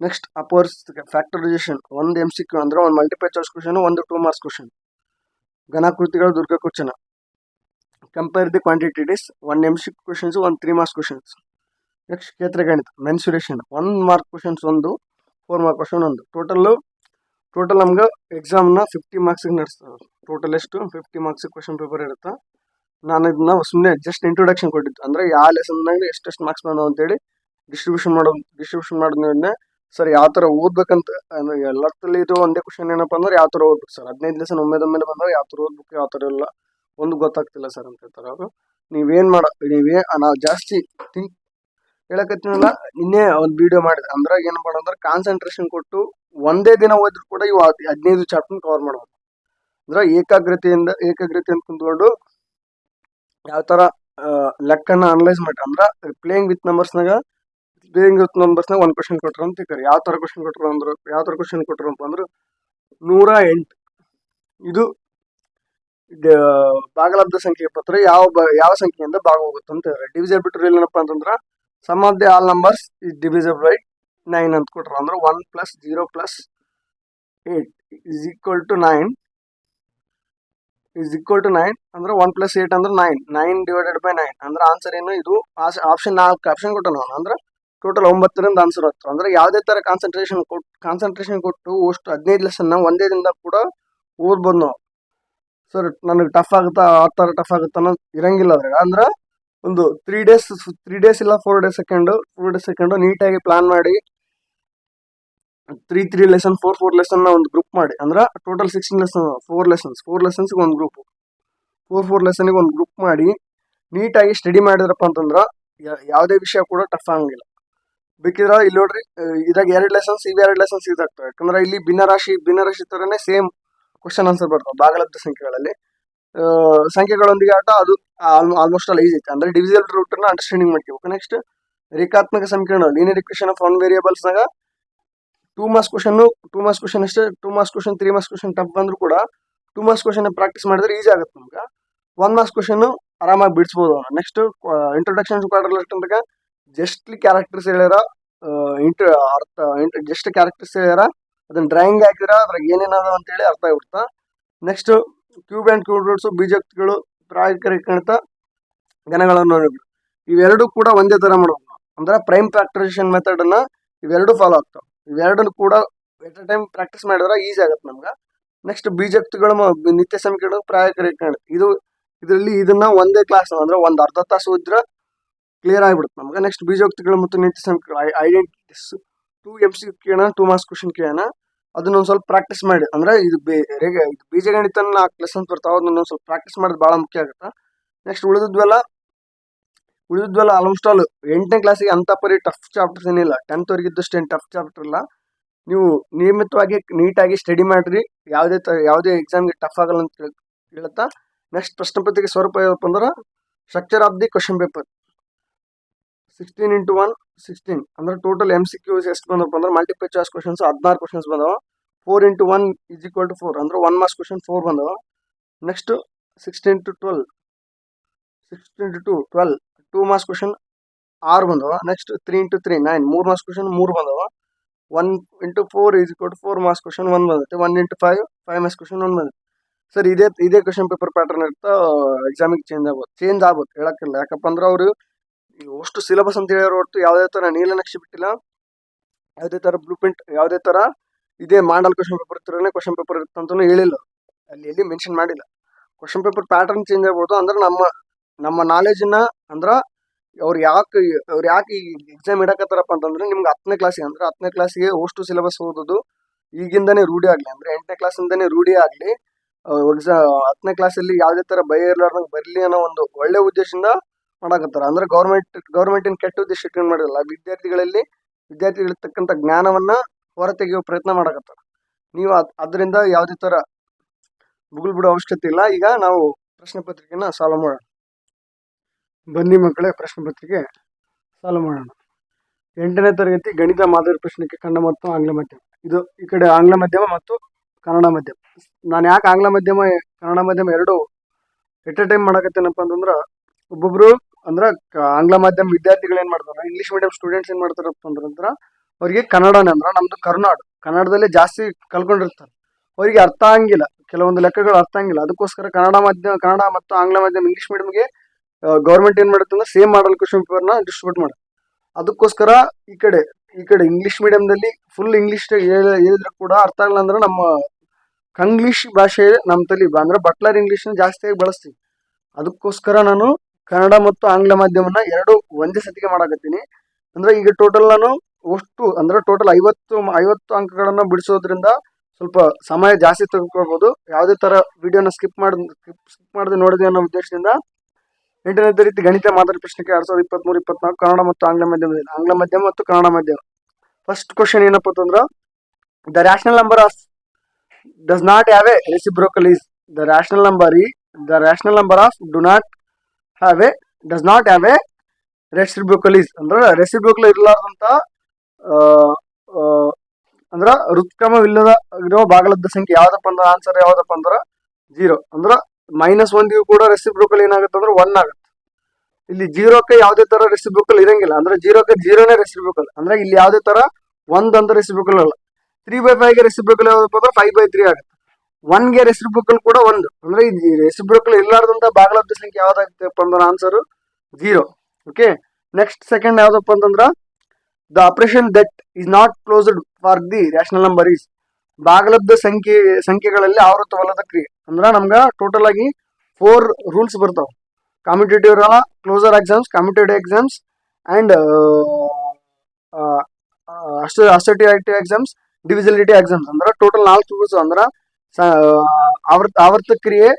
ನೆಕ್ಸ್ಟ್ ಅಪೋರ್ಸ್ ಫ್ಯಾಕ್ಟರೈಸೇಷನ್ ಒಂದು ಎಮ್ ಸಿ ಕ್ಯೂ ಅಂದ್ರೆ ಒಂದು ಮಲ್ಟಿಪಲ್ ಚಾಯ್ಸ್ ಕ್ವಶನ್ ಒಂದು ಟೂ ಮಾರ್ಕ್ಸ್ ಕ್ವಶನ್ ಘನಾಕೃತಿಗಳು ದುರ್ಗ question compare the quantity one M C questions ಒಂದು ತ್ರೀ ಮಾರ್ಕ್ಸ್ ಕ್ವಶನ್ಸ್ ನೆಕ್ಸ್ಟ್ ಕ್ಷೇತ್ರಗಣಿತ ಮೆನ್ಸುರೇಷನ್ ಒನ್ ಮಾರ್ಕ್ ಕ್ವಶನ್ಸ್ ಒಂದು ಫೋರ್ ಮಾರ್ಕ್ ಕ್ವಶನ್ ಒಂದು ಟೋಟಲ್ಲು ಟೋಟಲ್ ನಮ್ಗೆ ಎಕ್ಸಾಮ್ನ ಫಿಫ್ಟಿ ಮಾರ್ಕ್ಸಿಗೆ ನಡೆಸ್ತಾರೆ ಟೋಟಲ್ ಎಷ್ಟು ಫಿಫ್ಟಿ ಮಾರ್ಕ್ಸಿಗೆ ಕ್ವಶನ್ ಪೇಪರ್ ಇರುತ್ತೆ ನಾನು ಇದನ್ನ ಸುಮ್ಮನೆ ಜಸ್ಟ್ ಇಂಟ್ರೊಡಕ್ಷನ್ ಕೊಟ್ಟಿದ್ದು ಅಂದರೆ ಯಾವ ಲೆಸನ್ನಾಗ ಎಷ್ಟೆಷ್ಟು ಮಾರ್ಕ್ಸ್ ಬಂದವು ಅಂತೇಳಿ ಡಿಸ್ಟ್ರಿಬ್ಯೂಷನ್ ಮಾಡೋ ಡಿಸ್ಟ್ರಿಬ್ಯೂಷನ್ ಮಾಡಿದ್ನೇ ಸರ್ ಯಾವ ಥರ ಓದ್ಬೇಕಂತ ಅಂದರೆ ಒಂದೇ ಕ್ವಶನ್ ಏನಪ್ಪ ಅಂದ್ರೆ ಯಾವ ಥರ ಓದ್ಬೇಕು ಸರ್ ಹದಿನೈದು ಲೆಸನ್ ಒಮ್ಮೆದ ಮೇಲೆ ಬಂದಾಗ ಯಾವ ಥರ ಓದ್ಬೇಕು ಯಾವ ಥರ ಇಲ್ಲ ಒಂದು ಗೊತ್ತಾಗ್ತಿಲ್ಲ ಸರ್ ಅಂತ ಹೇಳ್ತಾರೆ ಅವರು ನೀವೇನು ಮಾಡೋ ನೀವೇ ನಾವು ಜಾಸ್ತಿ ಥಿಂಕ್ ಹೇಳಕತ್ತಿನಲ್ಲ ನಿನ್ನೆ ಒಂದು ವಿಡಿಯೋ ಮಾಡಿದೆ ಅಂದ್ರೆ ಏನು ಮಾಡೋಂದ್ರೆ ಕಾನ್ಸಂಟ್ರೇಷನ್ ಕೊಟ್ಟು ಒಂದೇ ದಿನ ಓದಿದ್ರು ಕೂಡ ಇವು ಹದಿನೈದು ಚಾಪ್ಟರ್ ಕವರ್ ಮಾಡಬಹುದು ಅಂದ್ರೆ ಏಕಾಗ್ರತೆಯಿಂದ ಏಕಾಗ್ರತೆ ಅಂತ ಕುಂತ್ಕೊಂಡು ಯಾವ ಥರ ಲೆಕ್ಕನ ಅನಲೈಸ್ ಮಾಡ್ರಿ ಅಂದ್ರೆ ಪ್ಲೇಯಿಂಗ್ ವಿತ್ ನಂಬರ್ಸ್ನಾಗ ಪ್ಲೇಯಿಂಗ್ ವಿತ್ ನಂಬರ್ಸ್ನಾಗ ಒಂದು ಕ್ವಶನ್ ಕೊಟ್ಟರು ಅಂತ ತಿಕ್ಕಾರೆ ಯಾವ ಥರ ಕ್ವಶನ್ ಕೊಟ್ಟರು ಅಂದ್ರೆ ಯಾವ ತರ ಕ್ವಶನ್ ಕೊಟ್ಟರು ಅಂತ ಅಂದ್ರೆ ನೂರ ಎಂಟು ಇದು ಭಾಗಲಬ್ಧ ಸಂಖ್ಯೆ ಪತ್ರ ಯಾವ ಯಾವ ಸಂಖ್ಯೆಯಿಂದ ಭಾಗ ಹೋಗುತ್ತೆ ಅಂತ ಡಿವಿಜನ್ ಬಿಟ್ಟರು ಏನಪ್ಪ ಅಂತಂದ್ರೆ sum of the all numbers is divisible by nine ಅಂತ ಕೊಟ್ರು ಅಂದ್ರೆ one plus zero plus eight is equal to nine is equal to nine ಅಂದ್ರೆ ಒನ್ ಪ್ಲಸ್ ಏಟ್ ಅಂದ್ರೆ nine nine divided by nine ಅಂದ್ರೆ answer ಏನು ಇದು option ನಾಲ್ಕು option ಕೊಟ್ಟನು ಅಂದ್ರೆ ಟೋಟಲ್ ಒಂಬತ್ತರಿಂದ ಆನ್ಸರ್ ಹತ್ತು ಅಂದ್ರೆ ಯಾವುದೇ ಥರ ಕಾನ್ಸಂಟ್ರೇಷನ್ ಕೊಟ್ಟು ಕಾನ್ಸಂಟ್ರೇಷನ್ ಕೊಟ್ಟು ಅಷ್ಟು ಹದಿನೈದು ಲೆಸನ್ನ ಒಂದೇ ದಿನ ಕೂಡ ಓದ್ಬೋದು ನಾವು ಸರ್ ನನಗೆ ಟಫ್ ಆಗುತ್ತಾ ಆ ಥರ ಟಫ್ ಆಗುತ್ತೆ ಅನ್ನೋದು ಇರಂಗಿಲ್ಲ ಅದ್ರಾಗ ಅಂದ್ರೆ ಒಂದು ತ್ರೀ ಡೇಸ್ ತ್ರೀ ಡೇಸ್ ಇಲ್ಲ four days second four days second ನೀಟಾಗಿ ಪ್ಲಾನ್ ಮಾಡಿ three three lesson four four ಲೆಸನ್ನ ಒಂದು ಗ್ರೂಪ್ ಮಾಡಿ ಅಂದ್ರೆ total sixteen lesson four lessons four ಲೆಸನ್ಸ್ಗೆ ಒಂದು ಗ್ರೂಪ್ ಫೋರ್ ಫೋರ್ ಲೆಸನ್ಗೆ ಒಂದು ಗ್ರೂಪ್ ಮಾಡಿ ನೀಟಾಗಿ ಸ್ಟಡಿ ಮಾಡಿದ್ರಪ್ಪ ಅಂತಂದ್ರೆ ಯಾವುದೇ ವಿಷಯ ಕೂಡ ಟಫ್ ಆಗಂಗಿಲ್ಲ ಬೇಕಿದ್ರೆ ಇಲ್ಲಿ ನೋಡ್ರಿ ಇದಾಗ ಎರಡು ಲೆಸನ್ಸ್ ಇವು ಎರಡು ಲೆಸನ್ಸ್ ಇದಾಗ್ತವೆ ಯಾಕಂದ್ರೆ ಇಲ್ಲಿ ಭಿನ್ನರಾಶಿ ಭಿನ್ನರಾಶಿ ಥರನೇ ಸೇಮ್ ಕ್ವಶನ್ ಆನ್ಸರ್ ಬರ್ತವೆ ಭಾಗಲಬ್ಧ ಸಂಖ್ಯೆಗಳಲ್ಲಿ ಸಂಖ್ಯೆಗಳೊಂದಿಗೆ ಆಟ ಅದು ಆಲ್ಮೋಸ್ಟ್ ಆಲ್ ಐತೆ ಅಂದ್ರೆ ಡಿವಿಸಲ್ ರೂಟ್ ಅನ್ನ ಅಂಡರ್ಸ್ಟ್ಯಾಂಡಿಂಗ್ ಮಾಡ್ಕೋಬೇಕು ನೆಕ್ಸ್ಟ್ ರೇಖಾತ್ಮಕ ಸಮೀಕರಣ linear equation of one variables ನಾಗ two marks question two marks question ಅಷ್ಟೇ two marks question three marks question tough ಬಂದ್ರು ಕೂಡ ಟೂ ಮಾಸ್ ಕ್ವಶನ್ ಪ್ರಾಕ್ಟೀಸ್ ಮಾಡಿದ್ರೆ ಈಸಿ ಆಗುತ್ತೆ ನಮ್ಗೆ ಒನ್ ಮಾಸ್ ಕ್ವಶನ್ ಆರಾಮಾಗಿ ಬಿಡಿಸ್ಬೋದು next introduction to justly characters ಹೇಳ್ಯಾರ intra ಅರ್ಥ ಇಂಟ್ ಜಸ್ಟ್ ಕ್ಯಾರೆಕ್ಟರ್ಸ್ ಹೇಳ್ಯಾರ ಅದನ್ನ ಡ್ರಾಯಿಂಗ್ ಹಾಕಿದ್ರ ಅದ್ರಾಗ ಏನೇನದ ಅಂತೇಳಿ ಅರ್ಥ ಆಗಿಬಿಡ್ತಾ next cube and cube roots ಬೀಜಗಳು ಪ್ರಾಕರಿಕಂತ ಗಣಗಳನ್ನು ಇವೆರಡು ಕೂಡ ಒಂದೇ ಥರ ಮಾಡೋದು ಅಂದ್ರೆ ಪ್ರೈಮ್ ಮೆಥಡ್ ಮೆಥಡನ್ನು ಇವೆರಡು ಫಾಲೋ ಆಗ್ತಾವೆ ಇವೆರಡನ್ನು ಕೂಡ ಎಟ್ ಅ ಟೈಮ್ ಪ್ರಾಕ್ಟೀಸ್ ಮಾಡಿದ್ರೆ ಈಸಿ ಆಗುತ್ತೆ ನಮ್ಗೆ ನೆಕ್ಸ್ಟ್ ಬೀಜಗಳು ನಿತ್ಯ ಸಮೀಕರಣ ಪ್ರಾಯಕರೀಕರಣ ಇದು ಇದರಲ್ಲಿ ಇದನ್ನ ಒಂದೇ ಕ್ಲಾಸ್ ಅಂದ್ರೆ ಒಂದು ಅರ್ಧ ತಾಸು ಇದ್ರೆ ಕ್ಲಿಯರ್ ಆಗಿಬಿಡುತ್ತೆ ನಮ್ಗೆ ನೆಕ್ಸ್ಟ್ ಬೀಜೋಕ್ತಿಗಳು ಮತ್ತು ನಿತ್ಯ ಸಮೀಕರಣ ಐಡೆಂಟಿಟೀಸ್ ಟೂ ಎಮ್ ಸಿ ಕೇಳೋಣ ಟೂ ಮಾರ್ಕ್ಸ್ ಕ್ವಶನ್ ಕೇಳೋಣ ಅದನ್ನೊಂದು ಸ್ವಲ್ಪ ಪ್ರಾಕ್ಟೀಸ್ ಮಾಡಿ ಅಂದ್ರೆ ಇದು ಬೇ ಬೀಜಗಣಿತ ಬೀಜಗಣಿತನ ನಾಲ್ಕು ಲೆಸನ್ಸ್ ಬರ್ತಾವೆ ಅದನ್ನ ಸ್ವಲ್ಪ ಪ್ರಾಕ್ಟೀಸ್ ಮಾಡೋದು ಭಾಳ ಮುಖ್ಯ ಆಗುತ್ತೆ ನೆಕ್ಸ್ಟ್ ಉಳಿದದ್ವೆಲ್ಲ ಉಳಿದದ್ವೆಲ್ಲ ಆಲ್ಮೋಸ್ಟ್ ಆಲ್ ಎಂಟನೇ ಕ್ಲಾಸಿಗೆ ಅಂಥ ಪರಿ ಟಫ್ ಚಾಪ್ಟರ್ಸ್ ಏನಿಲ್ಲ ಟೆಂತ್ವರೆಗಿದ್ದಷ್ಟು ಏನು ಟಫ್ ಚಾಪ್ಟರ್ ಇಲ್ಲ ನೀವು ನಿಯಮಿತವಾಗಿ ನೀಟಾಗಿ ಸ್ಟಡಿ ಮಾಡಿರಿ ಯಾವುದೇ ತ ಯಾವುದೇ ಎಕ್ಸಾಮ್ಗೆ ಟಫ್ ಆಗಲ್ಲ ಅಂತ ಹೇಳುತ್ತಾ ನೆಕ್ಸ್ಟ್ ಪ್ರಶ್ನೆ ಪತ್ರಿಕೆ ಸ್ವರೂಪ ಏನಪ್ಪ ಅಂದ್ರೆ structure of the question paper sixteen into one sixteen ಅಂದ್ರೆ ಟೋಟಲ್ ಎಮ್ ಸಿ ಕ್ಯೂಸ್ ಎಷ್ಟು ಬಂದಪ್ಪ ಅಂದ್ರೆ ಮಲ್ಟಿಪಲ್ ಚಾಯ್ಸ್ ಕ್ವಶನ್ಸ್ ಹದಿನಾರು ಕ್ವಶನ್ಸ್ ಬಂದವ four into one is equal to four ಅಂದ್ರೆ ಒನ್ ಮಾರ್ಕ್ಸ್ ಕ್ವಶನ್ ಫೋರ್ ಬಂದವ next sixteen to twelve sixteen to to twelve two marks question ಆರು ಬಂದವ next three into three nine ಮೂರು marks question ಮೂರು ಬಂದವ one into four is equal to four marks question one ಬಂದೈತೆ one into five five marks question one ಬಂದೈತೆ sir ಇದೇ ಇದೇ question paper pattern ಇರ್ತಾ ಎಕ್ಸಾಮಿಗೆ ಚೇಂಜ್ ಆಗ್ಬೋದು ಚೇಂಜ್ ಆಗ್ಬೋದು ಹೇಳೋಕ್ಕಿಲ್ಲ ಯಾಕಪ್ಪ ಅಂದ್ರೆ ಅವರು ಅಷ್ಟು ಸಿಲೆಬಸ್ ಅಂತ ಹೇಳೋ ಹೊರತು ಯಾವುದೇ ಥರ ನೀಲನಕ್ಷೆ ಬಿಟ್ಟಿಲ್ಲ ಯಾವುದೇ ಥರ ಬ್ಲೂ ಪ್ರಿಂಟ್ ಯಾವುದೇ ಥರ ಇದೇ ಮಾಡಲ್ ಕ್ವಶನ್ ಪೇಪರ್ ಇರ್ತಾರೆ ಕ್ವಶನ್ ಪೇಪರ್ ಅಂತಲೂ ಹೇಳಿಲ್ಲ ಅಲ್ಲಿ ಎಲ್ಲಿ ಮೆನ್ಷನ್ ಮಾಡಿಲ್ಲ ಕ್ವಶನ್ ಪೇಪರ್ ಪ್ಯಾಟರ್ನ್ ಚೇಂಜ್ ಆಗ್ಬೋದು ಅಂದ್ರೆ ನಮ್ಮ ನಮ್ಮ ನಾಲೆಜನ್ನ ಅಂದ್ರೆ ಅವ್ರು ಯಾಕೆ ಅವ್ರು ಯಾಕೆ ಈ ಎಕ್ಸಾಮ್ ಇಡಕತ್ತಾರಪ್ಪ ಅಂತಂದ್ರೆ ನಿಮ್ಗೆ ಹತ್ತನೇ ಕ್ಲಾಸಿಗೆ ಅಂದ್ರೆ ಹತ್ತನೇ ಕ್ಲಾಸಿಗೆ ಅಷ್ಟು ಸಿಲೆಬಸ್ ಓದೋದು ಈಗಿಂದನೇ ರೂಢಿ ಆಗಲಿ ಅಂದ್ರೆ ಎಂಟನೇ ಕ್ಲಾಸಿಂದನೇ ರೂಢಿ ಆಗಲಿ ಎಕ್ಸಾ ಹತ್ತನೇ ಕ್ಲಾಸಲ್ಲಿ ಯಾವುದೇ ಥರ ಭಯ ಇರಲಾರ್ದಂಗೆ ಬರಲಿ ಅನ್ನೋ ಒಂದು ಒಳ್ಳೆ ಉದ್ದೇಶದಿಂದ ಮಾಡಾಕತ್ತಾರ ಅಂದ್ರೆ ಗೌರ್ಮೆಂಟ್ ಗೌರ್ಮೆಂಟಿನ ಕೆಟ್ಟ ಉದ್ದೇಶಕ್ಕೆ ಮಾಡಿರಲ್ಲ ವಿದ್ಯಾರ್ಥಿಗಳಲ್ಲಿ ತಕ್ಕಂತ ಜ್ಞಾನವನ್ನ ಹೊರ ಪ್ರಯತ್ನ ಮಾಡಾಕತ್ತಾರ ನೀವು ಅದ್ ಅದರಿಂದ ಯಾವುದೇ ಥರ ಬುಗುಲ್ ಬಿಡೋ ಅವಶ್ಯಕತೆ ಇಲ್ಲ ಈಗ ನಾವು ಪ್ರಶ್ನೆ ಪತ್ರಿಕೆನ ಸಾಲ್ವ್ ಮಾಡೋಣ ಬನ್ನಿ ಮಕ್ಕಳೇ ಪ್ರಶ್ನೆ ಪತ್ರಿಕೆ ಸಾಲ್ವ್ ಮಾಡೋಣ ಎಂಟನೇ ತರಗತಿ ಗಣಿತ ಮಾದರಿ ಪ್ರಶ್ನೆಗೆ ಕನ್ನಡ ಮತ್ತು ಆಂಗ್ಲ ಮಾಧ್ಯಮ ಇದು ಈ ಕಡೆ ಆಂಗ್ಲ ಮಾಧ್ಯಮ ಮತ್ತು ಕನ್ನಡ ಮಾಧ್ಯಮ ನಾನು ಯಾಕೆ ಆಂಗ್ಲ ಮಾಧ್ಯಮ ಕನ್ನಡ ಮಾಧ್ಯಮ ಎರಡು ಎಟ್ ಟೈಮ್ ಮಾಡಕತ್ತೇನಪ್ಪ ಅಂತಂದ್ರೆ ಒಬ್ಬೊಬ್ರು ಅಂದ್ರೆ ಆಂಗ್ಲ ಮಾಧ್ಯಮ ವಿದ್ಯಾರ್ಥಿಗಳು ಏನ್ ಮಾಡ್ತಾರೆ ಇಂಗ್ಲಿಷ್ ಮೀಡಿಯಂ ಸ್ಟೂಡೆಂಟ್ಸ್ ಏನ್ ಮಾಡ್ತಾರೆ ಅಂತಂದ್ರ ಅವರಿಗೆ ಕನ್ನಡನೇ ಅಂದ್ರೆ ನಮ್ದು ಕರ್ನಾಡು ಕನ್ನಡದಲ್ಲೇ ಜಾಸ್ತಿ ಕಲ್ಕೊಂಡಿರ್ತಾರೆ ಅವರಿಗೆ ಅರ್ಥ ಆಗಿಲ್ಲ ಕೆಲವೊಂದು ಲೆಕ್ಕಗಳು ಅರ್ಥ ಆಗಿಲ್ಲ ಅದಕ್ಕೋಸ್ಕರ ಕನ್ನಡ ಮಾಧ್ಯಮ ಕನ್ನಡ ಮತ್ತು ಆಂಗ್ಲ ಮಾಧ್ಯಮ ಇಂಗ್ಲಿಷ್ ಮೀಡಿಯಂಗೆ ಗೌರ್ಮೆಂಟ್ ಏನ್ ಮಾಡುತ್ತೆ ಅಂದ್ರೆ ಸೇಮ್ ಮಾಡಲ್ ಕ್ವಶನ್ ಪೇಪರ್ನ ಡಿಸ್ಟ್ರಿಬ್ಯೂಟ್ ಮಾಡ ಅದಕ್ಕೋಸ್ಕರ ಈ ಕಡೆ ಈ ಕಡೆ ಇಂಗ್ಲಿಷ್ ಮೀಡಿಯಂದಲ್ಲಿ ಫುಲ್ ಇಂಗ್ಲಿಷ್ ಹೇಳಿದ್ರೆ ಕೂಡ ಅರ್ಥ ಆಗಲ್ಲ ಅಂದ್ರೆ ನಮ್ಮ ಕಂಗ್ಲಿಷ್ ಭಾಷೆ ನಮ್ಮ ತಲಿ ಅಂದ್ರೆ ಬಟ್ಲರ್ ಇಂಗ್ಲೀಷ್ನ ಜಾಸ್ತಿಯಾಗಿ ಬಳಸ್ತೀವಿ ಅದಕ್ಕೋಸ್ಕರ ನಾನು ಕನ್ನಡ ಮತ್ತು ಆಂಗ್ಲ ಮಾಧ್ಯಮನ ಎರಡು ಒಂದೇ ಸತಿಗೆ ಮಾಡಾಕತ್ತೀನಿ ಅಂದ್ರೆ ಈಗ ಟೋಟಲ್ ನಾನು ಅಷ್ಟು ಅಂದ್ರೆ ಟೋಟಲ್ ಐವತ್ತು ಐವತ್ತು ಅಂಕಗಳನ್ನು ಬಿಡಿಸೋದ್ರಿಂದ ಸ್ವಲ್ಪ ಸಮಯ ಜಾಸ್ತಿ ತೆಗೆದುಕೊಳ್ಬೋದು ಯಾವುದೇ ತರ ವಿಡಿಯೋನ ಸ್ಕಿಪ್ ಮಾಡಿ ಸ್ಕಿಪ್ ಮಾಡದೆ ನೋಡಿದೆ ಅನ್ನೋ ಉದ್ದೇಶದಿಂದ ಎಂಟನೇ ರೀತಿ ಗಣಿತ ಮಾದರಿ ಪ್ರಶ್ನೆಗೆ ಎರಡ್ ಸಾವಿರದ ಇಪ್ಪತ್ಮೂರು ಇಪ್ಪತ್ನಾಲ್ಕು ಕನ್ನಡ ಮತ್ತು ಆಂಗ್ಲ ಮಾಧ್ಯಮದಲ್ಲಿ ಆಂಗ್ಲ ಮಾಧ್ಯಮ ಮತ್ತು ಕನ್ನಡ ಮಾಧ್ಯಮ ಫಸ್ಟ್ ಕ್ವಶನ್ ಏನಪ್ಪ ಅಂತಂದ್ರೆ the rational number of does not have a reciprocal is the rational number ಈ the rational number of do not have a does not have a reciprocal is ಅಂದ್ರೆ ರೆಸಿಬ್ರೋಕಲ್ ಇರಲಾರ್ದಂತ ಅಂದ್ರ ಹೃತ್ಕ್ರಮವಿಲ್ಲದ ಇರೋ ಭಾಗಲಬ್ಧ ಸಂಖ್ಯೆ ಯಾವ್ದಪ್ಪ ಅಂದ್ರೆ ಆನ್ಸರ್ ಯಾವ್ದಪ್ಪ ಅಂದ್ರೆ ಜೀರೋ ಅಂದ್ರ ಮೈನಸ್ ಒಂದಿಗೂ ಕೂಡ ರೆಸಿಬ್ರೋಕಲ್ ಏನಾಗುತ್ತೆ ಅಂದ್ರೆ ಒನ್ ಆಗುತ್ತೆ ಇಲ್ಲಿ ಜೀರೋಕ್ಕೆ ಯಾವುದೇ ತರ ರೆಸಿಬ್ರೋಕಲ್ ಇರಂಗಿಲ್ಲ ಅಂದ್ರೆ ಜೀರೋಕ್ಕೆ ಜೀರೋನೇ ರೆಸಿಬ್ರೋಕಲ್ ಅಂದ್ರೆ ಇಲ್ಲಿ ಯಾವುದೇ ತರ ಒಂದ್ ಅಂತ ರೆಸಿಬ್ರೋಕಲ್ ಅಲ್ಲ ತ್ರೀ ಬೈ ಫೈವ್ಗೆ ರೆಸಿಬ್ರೋಕಲ್ ಯಾವ್ದಪ್ಪ ಅಂದ್ರೆ ಫೈವ್ ಬೈ ತ್ರೀ ಆಗುತ್ತೆ ಒನ್ ಗೆ ಬುಕ್ ಕೂಡ ಒಂದು ಅಂದ್ರೆ ಈ ಬುಕ್ ಇಲ್ಲಾರ್ದಂತ ಬಾಗ್ಲಬ್ಧ ಸಂಖ್ಯೆ ಯಾವ್ದಾಗ್ತಪ್ಪ ಅಂದ್ರೆ answer zero okay next second ಯಾವ್ದಪ್ಪ ಅಂತಂದ್ರ the operation that is not closed for the rational number is ಬಾಗಲಬ್ಧ ಸಂಖ್ಯೆ ಸಂಖ್ಯೆಗಳಲ್ಲಿ ಆವೃತವಲ್ಲದ ಕ್ರಿಯೆ ಅಂದ್ರೆ ನಮ್ಗೆ ಟೋಟಲ್ ಆಗಿ ಫೋರ್ ರೂಲ್ಸ್ ಬರ್ತಾವ ಕಾಂಪಿಟೇಟಿವ್ ಅಲ್ಲ closure exams competitive exams and ಅಷ್ಟು ಅಸೋಟಿವ್ ಎಕ್ಸಾಮ್ಸ್ ಡಿವಿಜಿಲಿಟಿ ಎಕ್ಸಾಮ್ಸ್ ಅಂದ್ರೆ ಟೋಟಲ್ ನಾಲ್ಕು ರೂಲ್ಸ್ ಅಂದ್ರೆ ಆವರ್ತ ಆವರ್ತ ಕ್ರಿಯೆ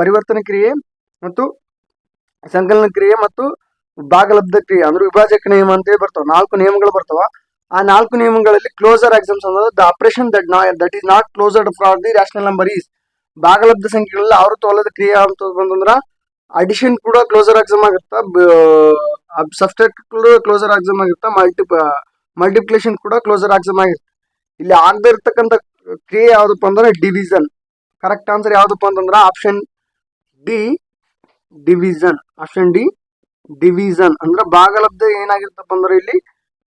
ಪರಿವರ್ತನ ಕ್ರಿಯೆ ಮತ್ತು ಸಂಕಲನ ಕ್ರಿಯೆ ಮತ್ತು ಭಾಗಲಬ್ಧ ಕ್ರಿಯೆ ಅಂದ್ರೆ ವಿಭಾಜಕ ನಿಯಮ ಅಂತೇಳಿ ಬರ್ತಾವ ನಾಲ್ಕು ನಿಯಮಗಳು ಬರ್ತಾವ ಆ ನಾಲ್ಕು ನಿಯಮಗಳಲ್ಲಿ ಕ್ಲೋಸರ್ ಎಕ್ಸಾಮ್ಸ್ ಅಂದ್ರೆ ದ ಆಪರೇಷನ್ ದಟ್ ನಾ that is not closure for the rational number is ಭಾಗಲಬ್ಧ ಸಂಖ್ಯೆಗಳಲ್ಲಿ ಆವೃತ ಅಲ್ಲದ ಕ್ರಿಯೆ ಅಂತ ಬಂತಂದ್ರ ಅಡಿಷನ್ ಕೂಡ ಕ್ಲೋಸರ್ ಎಕ್ಸಾಮ್ ಆಗುತ್ತಾ ಸಬ್ಸ್ಟ್ರಾಕ್ಟ್ ಕೂಡ ಕ್ಲೋಸರ್ ಎಕ್ಸಾಮ್ ಆಗುತ್ತಾ ಮಲ್ಟಿ ಮಲ್ಟಿಪ್ಲಿಕೇಶನ್ ಕೂಡ ಕ್ಲೋಸರ್ ಎಕ್ಸಾಮ್ ಆಗಿರ್ತ ಇಲ್ಲಿ ಆಗದೆ ಇರ್ತಕ್ಕಂಥ ಕ್ರಿಯೆ ಯಾವುದಪ್ಪ ಅಂದ್ರೆ ಡಿವಿಷನ್ ಕರೆಕ್ಟ್ ಆನ್ಸರ್ ಯಾವುದಪ್ಪ ಅಂತಂದ್ರೆ option D division option D division ಅಂದ್ರೆ ಭಾಗಲಬ್ಧ ಏನಾಗಿರ್ತಪ್ಪ ಅಂದ್ರೆ ಇಲ್ಲಿ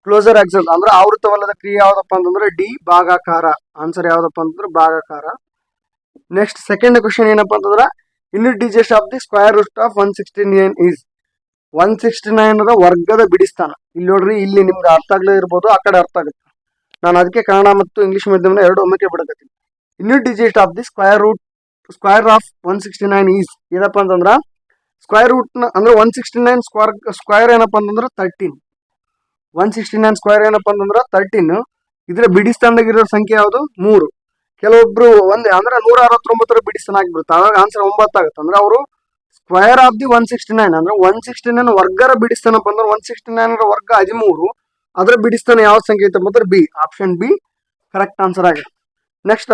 ಕ್ಲೋಸರ್ ಆಕ್ಸಲ್ ಅಂದ್ರೆ ಆವೃತವಲ್ಲದ ಕ್ರಿಯೆ ಯಾವ್ದಪ್ಪ ಅಂತಂದ್ರೆ ಡಿ ಭಾಗಾಕಾರ ಆನ್ಸರ್ ಯಾವ್ದಪ್ಪ ಅಂತಂದ್ರೆ ಭಾಗಾಕಾರ ನೆಕ್ಸ್ಟ್ ಸೆಕೆಂಡ್ ಕ್ವಶನ್ ಏನಪ್ಪಾ ಅಂತಂದ್ರೆ ಇಲ್ಲಿ digits of the square root of one sixty nine is one sixty nine ವರ್ಗದ ಬಿಡಿಸ್ತಾನ ಇಲ್ಲಿ ನೋಡ್ರಿ ಇಲ್ಲಿ ನಿಮ್ಗೆ ಅರ್ಥ ಆಗ್ಲೇ ಇರ್ಬೋದು ಆ ಕಡೆ ಅರ್ಥ ಆಗುತ್ತೆ ನಾನು ಅದಕ್ಕೆ ಕನ್ನಡ ಮತ್ತು ಇಂಗ್ಲೀಷ್ ಮೀಡಿಯಂನ ಎರಡು ಒಮ್ಮೆಗೆ ಬಿಡಕತ್ತೀನಿ unit digit of the square root square of one sixty nine is ಏನಪ್ಪ ಅಂತಂದ್ರೆ ಸ್ಕ್ವೇರ್ ರೂಟ್ನ ಅಂದ್ರೆ one sixty nine square square ಏನಪ್ಪ ಅಂತಂದ್ರೆ thirteen one sixty nine square ಏನಪ್ಪ ಅಂತಂದ್ರೆ ತರ್ಟೀನ್ ಇದರ ಬಿಡಿ ಸ್ಥಾನದಾಗಿರೋ ಸಂಖ್ಯೆ ಯಾವುದು ಮೂರು ಕೆಲವೊಬ್ರು ಒಂದು ಅಂದ್ರೆ ನೂರ ಅರವತ್ತೊಂಬತ್ತರ ಬಿಡಿಸ್ತಾನ ಸ್ಥಾನ ಆಗಿಬಿಡುತ್ತೆ ಆವಾಗ ಆನ್ಸರ್ ಒಂಬತ್ತು ಆಗುತ್ತೆ ಅಂದ್ರೆ ಅವರು square of the one sixty nine ಅಂದ್ರೆ ಒನ್ ಸಿಕ್ಸ್ಟಿ ನೈನ್ ವರ್ಗರ ಬಿಡಿಸ್ತಾನಪ್ಪ ಅಂದ್ರೆ ಒನ್ ಸಿಕ್ಸ್ಟಿ ನೈನ್ ವರ್ಗ ಹದಿಮೂರು ಅದ್ರ ಬಿಡಿಸ್ತಾನೆ ಯಾವ ಸಂಖ್ಯೆ ಮಾತ್ರ B option B correct answer ಆಗಿದೆ ನೆಕ್ಸ್ಟ್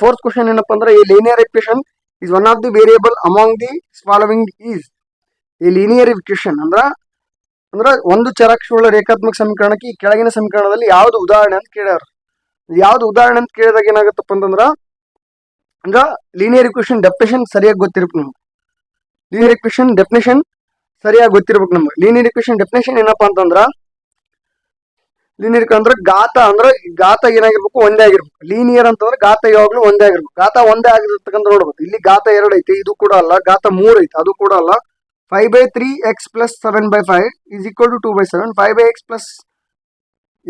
ಫೋರ್ತ್ ಕ್ವಶನ್ ಏನಪ್ಪ ಅಂದ್ರೆ ಈ linear equation is one of the variable among the following is ಈ ಲೀನಿಯರ್ ಇಕ್ವೇಶನ್ ಅಂದ್ರ ಅಂದ್ರ ಒಂದು ಚರಾಕ್ಷಿಗಳ ರೇಖಾತ್ಮಕ ಸಮೀಕರಣಕ್ಕೆ ಈ ಕೆಳಗಿನ ಸಮೀಕರಣದಲ್ಲಿ ಯಾವ್ದು ಉದಾಹರಣೆ ಅಂತ ಕೇಳ್ಯಾರ ಯಾವ್ದು ಉದಾಹರಣೆ ಅಂತ ಕೇಳಿದಾಗ ಏನಾಗತ್ತಪ್ಪ ಅಂತಂದ್ರ ಅಂದ್ರ ಲೀನಿಯರ್ ಇಕ್ವೇಶನ್ ಡೆಫಿನೇಷನ್ ಸರಿಯಾಗಿ ಗೊತ್ತಿರ್ಬೇಕು ನಮ್ಗೆ ಲೀನಿಯರ್ ಇಕ್ವೇಶನ್ ಡೆಫಿನೇಷನ್ ಸರಿಯಾಗಿ ಗೊತ್ತಿರ್ಬೇಕು ನಮ್ಗೆ ಲೀನಿಯರ್ ಇಕ್ವೇಶನ್ ಡೆಫಿನೇಷನ್ ಏನಪ್ಪಾ ಅಂತಂದ್ರ ಲೀನಿಯರ್ ಅಂದ್ರೆ ಗಾತ ಅಂದ್ರೆ ಗಾತ ಏನಾಗಿರ್ಬೇಕು ಒಂದೇ ಆಗಿರ್ಬೇಕು ಲೀನಿಯರ್ ಅಂತಂದ್ರೆ ಗಾತ ಯಾವಾಗ್ಲೂ ಒಂದೇ ಆಗಿರ್ಬೇಕು ಗಾತ ಒಂದೇ ಆಗಿರ್ತಕ್ಕಂಥ ನೋಡ್ಬೋದು ಇಲ್ಲಿ ಗಾತ ಎರಡು ಐತೆ ಇದು ಕೂಡ ಅಲ್ಲ ಗಾತ ಮೂರ್ ಐತೆ ಅದು ಕೂಡ ಅಲ್ಲ five by three X plus seven by five is equal to two by seven five by X plus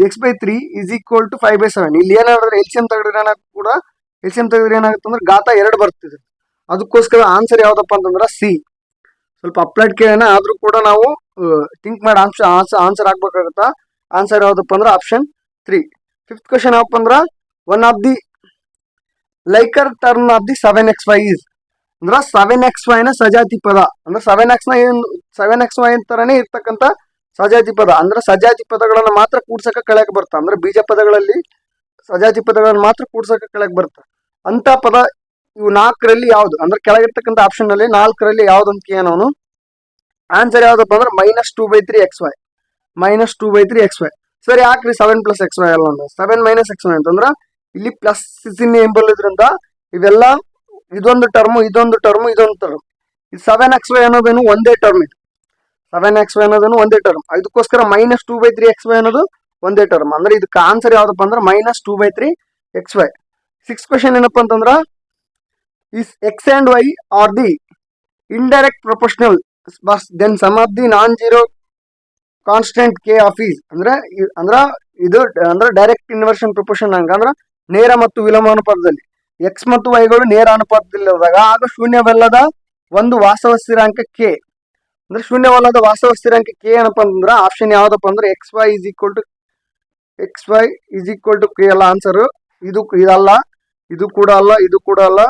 X by three is equal to five by seven ಇಲ್ಲಿ ಏನಾದ್ರೆ ಎಲ್ ಸಿ ಎಂ ತೆಗೆದ್ರೆ ಏನಾಗುತ್ತೆ ಕೂಡ ಎಲ್ ಸಿ ಎಂ ತೆಗೆದ್ರೆ ಏನಾಗುತ್ತೆ ಅಂದ್ರೆ ಗಾತ ಎರಡು ಬರ್ತಿದೆ ಅದಕ್ಕೋಸ್ಕರ ಆನ್ಸರ್ ಯಾವ್ದಪ್ಪ ಅಂತಂದ್ರೆ ಸಿ ಸ್ವಲ್ಪ ಅಪ್ಲೈಡ್ ಕೇಳೋಣ ಆದ್ರೂ ಕೂಡ ನಾವು ಥಿಂಕ್ ಮಾಡಿ ಆನ್ಸರ್ ಆನ್ಸರ್ ಆಗ್ಬೇಕಾಗತ್ತಾ ಆನ್ಸರ್ ಯಾವುದಪ್ಪ ಅಂದ್ರೆ ಆಪ್ಷನ್ ತ್ರೀ ಫಿಫ್ತ್ ಕ್ವಶನ್ ಯಾವಪ್ಪ ಅಂದ್ರೆ one of the liker term of the seven X Y is ಅಂದ್ರೆ ಸೆವೆನ್ ಎಕ್ಸ್ ವೈ ನ ಸಜಾತಿ ಪದ ಅಂದ್ರೆ ಸೆವೆನ್ ಎಕ್ಸ್ ನ ಏನ್ ಸೆವೆನ್ ಎಕ್ಸ್ ವೈ ಅಂತರನೇ ಇರ್ತಕ್ಕಂಥ ಸಜಾತಿ ಪದ ಅಂದ್ರೆ ಸಜಾತಿ ಪದಗಳನ್ನ ಮಾತ್ರ ಕೂಡ್ಸಕ ಕಳೆಯಕ್ ಬರ್ತಾ ಅಂದ್ರೆ ಬೀಜ ಪದಗಳಲ್ಲಿ ಸಜಾತಿ ಪದಗಳನ್ನ ಮಾತ್ರ ಕೂಡ್ಸಕ ಕಳೆಯಕ್ ಬರ್ತಾ ಅಂತ ಪದ ಇವು ನಾಲ್ಕರಲ್ಲಿ ಯಾವ್ದು ಅಂದ್ರೆ ಕೆಳಗಿರ್ತಕ್ಕಂಥ ಆಪ್ಷನ್ ನಲ್ಲಿ ನಾಲ್ಕರಲ್ಲಿ ಯಾವ್ದು ಅಂತ ಅವನು ಆನ್ಸರ್ ಯಾವ್ದಪ್ಪ ಅಂದ್ರೆ minus two by three X Y minus two by three X Y ಸರಿ ಯಾಕ್ರಿ ಸೆವೆನ್ ಪ್ಲಸ್ ಎಕ್ಸ್ ವೈ ಅಲ್ಲ ಅಂದ್ರೆ ಸೆವೆನ್ ಮೈನಸ್ ಎಕ್ಸ್ ವೈ ಅಂತಂದ್ರೆ ಇಲ್ಲಿ ಪ್ಲಸ್ ಚಿಹ್ನೆ ಎಂಬಲ್ಲಿದ್ರಿಂದ ಇವೆಲ್ಲ ಇದೊಂದು ಟರ್ಮು ಇದೊಂದು ಟರ್ಮು ಇದೊಂದು ಟರ್ಮ್ ಇದು ಸೆವೆನ್ ಎಕ್ಸ್ ವೈ ಅನ್ನೋದೇನು ಒಂದೇ ಟರ್ಮ್ ಇದು ಸೆವೆನ್ ಎಕ್ಸ್ ವೈ ಅನ್ನೋದೇನು ಒಂದೇ ಟರ್ಮ್ ಇದಕ್ಕೋಸ್ಕರ minus two by three X Y ಅನ್ನೋದು ಒಂದೇ ಟರ್ಮ್ ಅಂದ್ರೆ ಇದಕ್ಕೆ ಆನ್ಸರ್ ಯಾವ್ದಪ್ಪ ಅಂದ್ರೆ minus two by three X Y six question ಏನಪ್ಪ ಅಂತಂದ್ರ is X and Y are the indirect proportional bus then some of the non zero constant K of is ಅಂದ್ರೆ ಅಂದ್ರ ಇದು ಅಂದ್ರೆ ಡೈರೆಕ್ಟ್ ಇನ್ವರ್ಷನ್ ಪ್ರಪೋರ್ಷನ್ ಹಂಗ ಅಂದ್ರೆ ನೇರ ಮತ್ತು ವಿಲಂಬ ಅನುಪಾತದಲ್ಲಿ ಎಕ್ಸ್ ಮತ್ತು ವೈಗಳು ನೇರ ಅನುಪಾತದಲ್ಲಿ ಹೋದಾಗ ಆಗ ಶೂನ್ಯವಲ್ಲದ ಒಂದು ವಾಸ್ತವ ಸ್ಥಿರಾಂಕ ಕೆ ಅಂದ್ರೆ ಶೂನ್ಯವಲ್ಲದ ವಾಸ್ತವ ಸ್ಥಿರಾಂಕ ಕೆ ಏನಪ್ಪ ಅಂದ್ರೆ ಆಪ್ಷನ್ ಯಾವ್ದಪ್ಪ ಅಂದ್ರೆ X Y is equal to X Y is equal to K ಅಲ್ಲ ಆನ್ಸರ್ ಇದು ಇದಲ್ಲ ಇದು ಕೂಡ ಅಲ್ಲ ಇದು ಕೂಡ ಅಲ್ಲ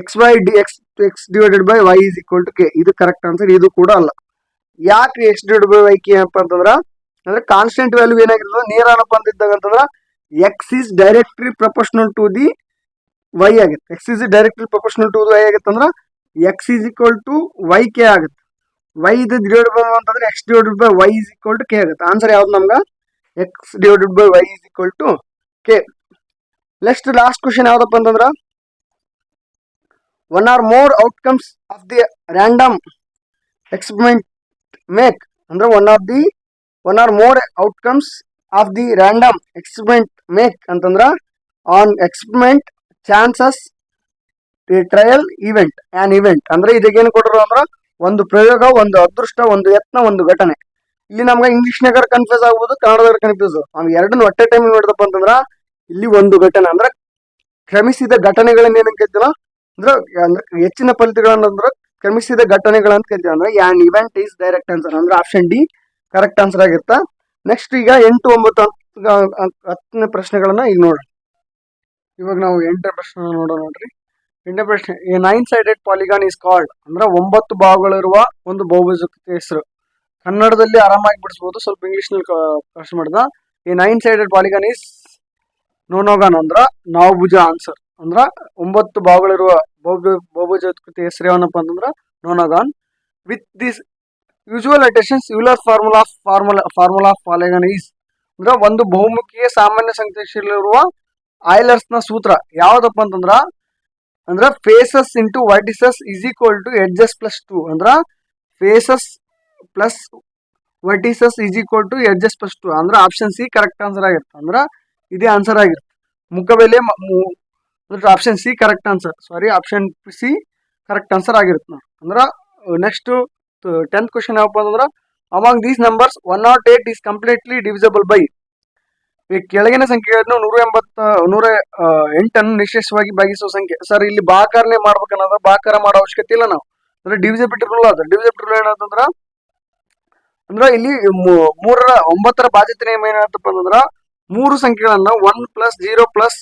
X Y D X X divided by Y is equal to K ಇದು ಕರೆಕ್ಟ್ ಆನ್ಸರ್ ಇದು ಕೂಡ ಅಲ್ಲ ಯಾಕೆ ಎಷ್ಟು ಇಡಬೇಕು ಅಂತಂದ್ರ ಅಂದ್ರೆ ಕಾನ್ಸ್ಟೆಂಟ್ ವ್ಯಾಲ್ಯೂ ಏನಾಗಿರ್ತದ ನೇರ ಅನುಪಾತ ಇದ್ದಾಗ ಅಂತಂದ್ರ X is directly proportional to the Y ಆಗುತ್ತೆ X is directly proportional to Y ಆಗುತ್ತೆ ಅಂದ್ರ X is equal to Y K ಆಗುತ್ತೆ ವೈ ಇದು ಡಿವೈಡ್ ಬೈ ಅಂತಂದ್ರೆ X divided by Y is equal to K ಆಗುತ್ತೆ ಆನ್ಸರ್ ಯಾವ್ದು ನಮ್ಗೆ X divided by Y is equal to K next last question ಯಾವ್ದಪ್ಪ ಅಂತಂದ್ರ one or more outcomes of the random experiment make ಅಂದ್ರೆ one of the one or more outcomes of the random experiment make ಅಂತಂದ್ರ an experiment chances trial event an event ಅಂದ್ರೆ ಏನು ಕೊಟ್ಟರು ಅಂದ್ರೆ ಒಂದು ಪ್ರಯೋಗ ಒಂದು ಅದೃಷ್ಟ ಒಂದು ಯತ್ನ ಒಂದು ಘಟನೆ ಇಲ್ಲಿ ನಮ್ಗೆ ನಗರ್ ಕನ್ಫ್ಯೂಸ್ ಆಗ್ಬೋದು ಕನ್ನಡದಾಗ ಕನ್ಫ್ಯೂಸ್ ನಾವು ಎರಡನ್ನ ಒಟ್ಟೆ ಟೈಮ್ ನೋಡಿದಪ್ಪ ಅಂತಂದ್ರ ಇಲ್ಲಿ ಒಂದು ಘಟನೆ ಅಂದ್ರೆ ಕ್ರಮಿಸಿದ ಘಟನೆಗಳನ್ನ ಏನಕ್ಕೆ ಅಂದ್ರೆ ಹೆಚ್ಚಿನ ಫಲಿತಗಳನ್ನ ಅಂದ್ರೆ ಕ್ರಮಿಸಿದ ಘಟನೆಗಳಂತ ಕರಿತೀವಿ ಅಂದ್ರೆ an event is direct answer ಅಂದ್ರೆ ಆಪ್ಷನ್ ಡಿ ಕರೆಕ್ಟ್ ಆನ್ಸರ್ ಆಗಿರ್ತಾ ನೆಕ್ಸ್ಟ್ ಈಗ ಎಂಟು ಒಂಬತ್ತು ಹತ್ತನೇ ಪ್ರಶ್ನೆಗಳನ್ನ ಈಗ ನೋಡ್ರಿ ಇವಾಗ ನಾವು ಎಂಟನೇ ಪ್ರಶ್ನೆ ನೋಡೋಣ ನೋಡ್ರಿ ಎಂಟನೇ ಪ್ರಶ್ನೆ a nine sided polygon is called ಅಂದ್ರೆ ಒಂಬತ್ತು ಭಾವಗಳಿರುವ ಒಂದು ಬಹುಭುಜಕ್ಕೆ ಹೆಸರು ಕನ್ನಡದಲ್ಲಿ ಆರಾಮಾಗಿ ಬಿಡಿಸಬಹುದು ಸ್ವಲ್ಪ ಇಂಗ್ಲಿಷ್ ನಲ್ಲಿ ಪ್ರಶ್ನೆ ಮಾಡಿದ ಈ nine sided polygon is nonagon ಅಂದ್ರ ಭುಜ ಆನ್ಸರ್ ಅಂದ್ರ ಒಂಬತ್ತು ಬಾವುಗಳಿರುವ ಬಹುಭು ಹೆಸರು ಏನಪ್ಪ ಅಂತಂದ್ರ nonagon with this usual notations Euler formula formula formula of is ಅಂದ್ರ ಒಂದು ಬಹುಮುಖಿಯ ಸಾಮಾನ್ಯ ಸಂಖ್ಯೆಯಲ್ಲಿರುವ ಆಯ್ಲರ್ಸ್ ನ ಸೂತ್ರ ಯಾವ್ದಪ್ಪ ಅಂತಂದ್ರ ಅಂದ್ರೆ faces into vertices is equal to edges plus two ಅಂದ್ರ faces plus vertices is equal to edges plus two ಅಂದ್ರೆ ಆಪ್ಷನ್ ಸಿ ಕರೆಕ್ಟ್ ಆನ್ಸರ್ ಆಗಿರುತ್ತೆ ಅಂದ್ರೆ ಇದೇ ಆನ್ಸರ್ ಆಗಿರುತ್ತೆ ಮುಖಬೆಲೆ ಅಂದ್ರೆ option C correct answer sorry option C correct answer ಆಗಿರುತ್ತೆ ನೋಡಿ ಅಂದ್ರೆ ನೆಕ್ಸ್ಟ್ ಟೆಂತ್ ಕ್ವಶನ್ ಯಾವಪ್ಪ ಅಂತಂದ್ರೆ among these numbers one not eight is completely divisible by ಈ ಕೆಳಗಿನ ಸಂಖ್ಯೆಗಳನ್ನು ನೂರ ಎಂಬತ್ತ uh, ನೂರ uh, ಎಂಟನ್ನು ನಿಶೇಷವಾಗಿ ಭಾಗಿಸುವ ಸಂಖ್ಯೆ ಸರ್ ಇಲ್ಲಿ ಬಾಕಾರನೇ ಮಾಡ್ಬೇಕನ್ನೋದ್ರ ಬಾಕಾರ ಮಾಡೋ ಅವಶ್ಯಕತೆ ಇಲ್ಲ ನಾವು ಅಂದ್ರೆ ಡಿವಿಸಿಬಿಟಿ ರೂಲ್ ಅದ ಡಿವಿಸಿಬಿಟಿ ರೂಲ್ ಏನಂತಂದ್ರ ಅಂದ್ರೆ ಇಲ್ಲಿ ಮೂರರ ಒಂಬತ್ತರ ಬಾಧ್ಯತೆ ನಿಯಮ ಏನಂತಪ್ಪ ಅಂತಂದ್ರ ಮೂರು ಸಂಖ್ಯೆಗಳನ್ನ one plus zero plus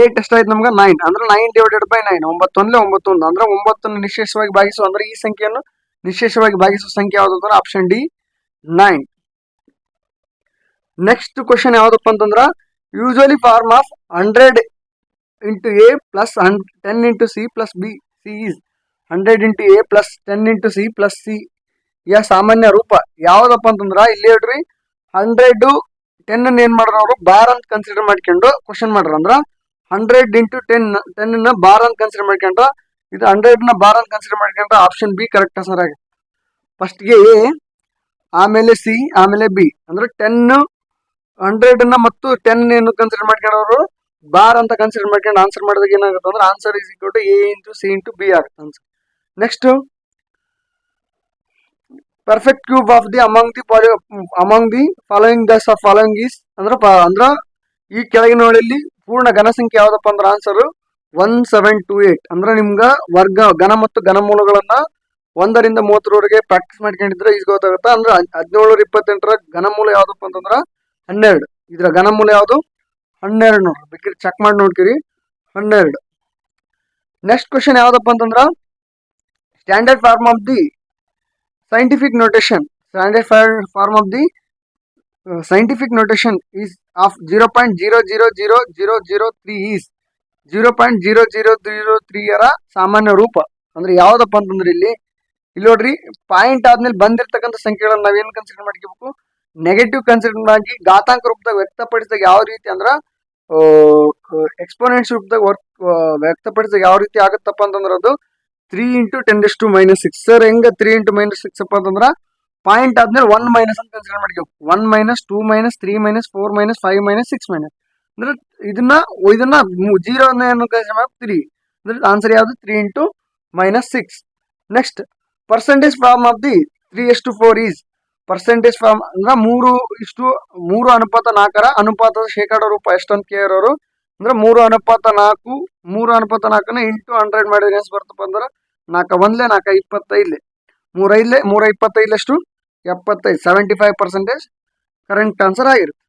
eight ಆಯ್ತು ನಮ್ಗೆ ನೈನ್ ಅಂದ್ರೆ ನೈನ್ ಡಿವೈಡೆಡ್ ಬೈ ನೈನ್ ಒಂಬತ್ತೊಂದೇ ಒಂಬತ್ತೊಂದು ಅಂದ್ರೆ ಒಂಬತ್ತನ್ನು ನಿಶೇಷವಾಗಿ ಭಾಗಿಸು ಅಂದ್ರೆ ಈ ಸಂಖ್ಯೆಯನ್ನು ನಿಶೇಷವಾಗಿ ಭಾಗಿಸುವ ಸಂಖ್ಯೆ ಯಾವುದು ಅಂದ್ರೆ option D nine next question ಯಾವುದಪ್ಪ ಅಂತಂದ್ರ usually form of hundred into A plus ten into C plus B C is hundred into A plus ten into C plus C ಯ ಸಾಮಾನ್ಯ ರೂಪ ಯಾವುದಪ್ಪ ಅಂತಂದ್ರ ಇಲ್ಲಿ ಹೇಳ್ರಿ ಹಂಡ್ರೆಡ್ ಟೆನ್ ಏನ್ ಮಾಡ್ರ ಅವರು ಬಾರ್ ಅಂತ ಕನ್ಸಿಡರ್ ಮಾಡ್ಕೊಂಡು ಕ್ವಶನ್ ಮಾಡ್ರ ಅಂದ್ರ ಹಂಡ್ರೆಡ್ ಇಂಟು ಟೆನ್ ಟೆನ್ ನ ಬಾರ್ ಅಂತ ಕನ್ಸಿಡರ್ ಮಾಡ್ಕೊಂಡ್ರೆ ಇದು ಹಂಡ್ರೆಡ್ ನ ಬಾರ್ ಅಂತ ಕನ್ಸಿಡರ್ ಮಾಡ್ಕೊಂಡ್ರೆ ಆಪ್ಷನ್ ಬಿ ಕರೆಕ್ಟ್ ಸರ್ ಆಗಿದೆ ಫಸ್ಟ್ಗೆ ಎ ಆಮೇಲೆ ಸಿ ಆಮೇಲೆ ಬಿ ಅಂದ್ರೆ ಟೆನ್ ಹಂಡ್ರೆಡ್ ನ ಮತ್ತು ಟೆನ್ ಏನು ಕನ್ಸಿಡರ್ ಮಾಡ್ಕೊಂಡವರು ಬಾರ್ ಅಂತ ಕನ್ಸಿಡರ್ ಮಾಡ್ಕೊಂಡು ಆನ್ಸರ್ ಮಾಡಿದಾಗ ಏನಾಗುತ್ತೆ ಅಂದ್ರೆ answer is equal to A into C into B ಆಗುತ್ತೆ answer next perfect cube of the among the poly among the following thus of following is ಅಂದ್ರೆ ಅಂದ್ರೆ ಈ ಕೆಳಗಿನ ಒಳಲ್ಲಿ ಪೂರ್ಣ ಘನಸಂಖ್ಯೆ ಯಾವ್ದಪ್ಪ ಅಂದ್ರೆ answer one seven two eight ಅಂದ್ರೆ ನಿಮ್ಗೆ ವರ್ಗ ಘನ ಮತ್ತು ಘನ ಮೂಲಗಳನ್ನ ಒಂದರಿಂದ ಮೂವತ್ತರವರೆಗೆ ಪ್ರಾಕ್ಟೀಸ್ ಮಾಡ್ಕೊಂಡಿದ್ರೆ ಇದು ಗೊತ್ತಾಗುತ್ತೆ ಅಂದ್ರೆ ಹದಿನೇಳರ ಇಪ್ಪತ್ತೆಂಟರ ಘನಮೂಲ ಯಾವ್ದಪ್ಪ ಅಂತಂದ್ರೆ ಹನ್ನೆರಡು ಇದರ ಘನಮೂಲ ಯಾವುದು ಹನ್ನೆರಡು ನೋಡ್ರಿ ಬೇಕಿರಿ ಚೆಕ್ ಮಾಡಿ ನೋಡ್ತೀರಿ ಹನ್ನೆರಡು ನೆಕ್ಸ್ಟ್ ಕ್ವಶನ್ ಯಾವ್ದಪ್ಪ ಅಂತಂದ್ರ standard form of the scientific notation standard form of the scientific is of zero zero zero zero zero point scientific is zero point zero zero zero zero ತ್ರೀಯರ ಸಾಮಾನ್ಯ ರೂಪ ಅಂದ್ರೆ ಯಾವ್ದಪ್ಪ ಅಂತಂದ್ರೆ ಇಲ್ಲಿ ಇಲ್ಲಿ ನೋಡ್ರಿ ಪಾಯಿಂಟ್ ಆದ್ಮೇಲೆ ಬಂದಿರತಕ್ಕಂಥ ಸಂಖ್ಯೆಗಳನ್ನ ನಾವೇನ್ ಕನ್ಸಿಡರ್ ಮಾಡ್ಕೋಬೇಕು ನೆಗೆಟಿವ್ ಕನ್ಸಿಡರ್ ಆಗಿ ಘಾತಾಂಕ ರೂಪದಾಗ ವ್ಯಕ್ತಪಡಿಸಿದಾಗ ಯಾವ ರೀತಿ ಅಂದ್ರ ಎಕ್ಸ್ಪೋನೆಂಟ್ಸ್ ರೂಪದಾಗ ವರ್ಕ್ ವ್ಯಕ್ತಪಡಿಸಿದಾಗ ಯಾವ ರೀತಿ ಆಗುತ್ತಪ್ಪ ಅಂತಂದ್ರೆ ಅದು three into ten to minus six sir ಹೆಂಗ ತ್ರೀ ಇಂಟು ಮೈನಸ್ ಸಿಕ್ಸ್ ಅಪ್ಪ ಅಂತಂದ್ರ ಪಾಯಿಂಟ್ ಆದ್ಮೇಲೆ ಒನ್ ಮೈನಸ್ ಅಂತ ಕನ್ಸಿಡರ್ ಮಾಡ್ಕೋ one minus two minus three minus four minus five minus six minus ಅಂದ್ರೆ ಇದನ್ನ ಇದನ್ನ ಜೀರೋ ಕನ್ಸಿಡರ್ ಮಾಡಿ ತ್ರೀ ಅಂದ್ರೆ ಆನ್ಸರ್ ಯಾವುದು three into minus six next percentage form of the three ಎಷ್ಟು ಫೋರ್ ಈಸ್ ಪರ್ಸೆಂಟೇಜ್ ಫಾರ್ಮ್ ಅಂದ್ರೆ ಮೂರು ಇಷ್ಟು ಮೂರು ಅನುಪಾತ ನಾಲ್ಕರ ಅನುಪಾತದ ಶೇಕಡ ರೂಪಾಯಿ ಎಷ್ಟೊಂದು ಕೇಳೋರು ಅಂದ್ರೆ ಮೂರು ಅನುಪಾತ ನಾಲ್ಕು ಮೂರು ಅನುಪಾತ ನಾಲ್ಕನ್ನ ಇಂಟು ಹಂಡ್ರೆಡ್ ಮಾಡಿದ್ರೆ ಬರ್ತಪ್ಪ ಅಂದ್ರೆ ನಾಲ್ಕು ಒಂದ್ಲೆ ನಾಲ್ಕು ಇಪ್ಪತ್ತೈದ್ಲೆ ಮೂರೈದ್ಲೆ ಮೂರ ಇಪ್ಪತ್ತೈದಷ್ಟು ಎಪ್ಪತ್ತೈದು seventy five percentage current answer ಆಗಿರುತ್ತೆ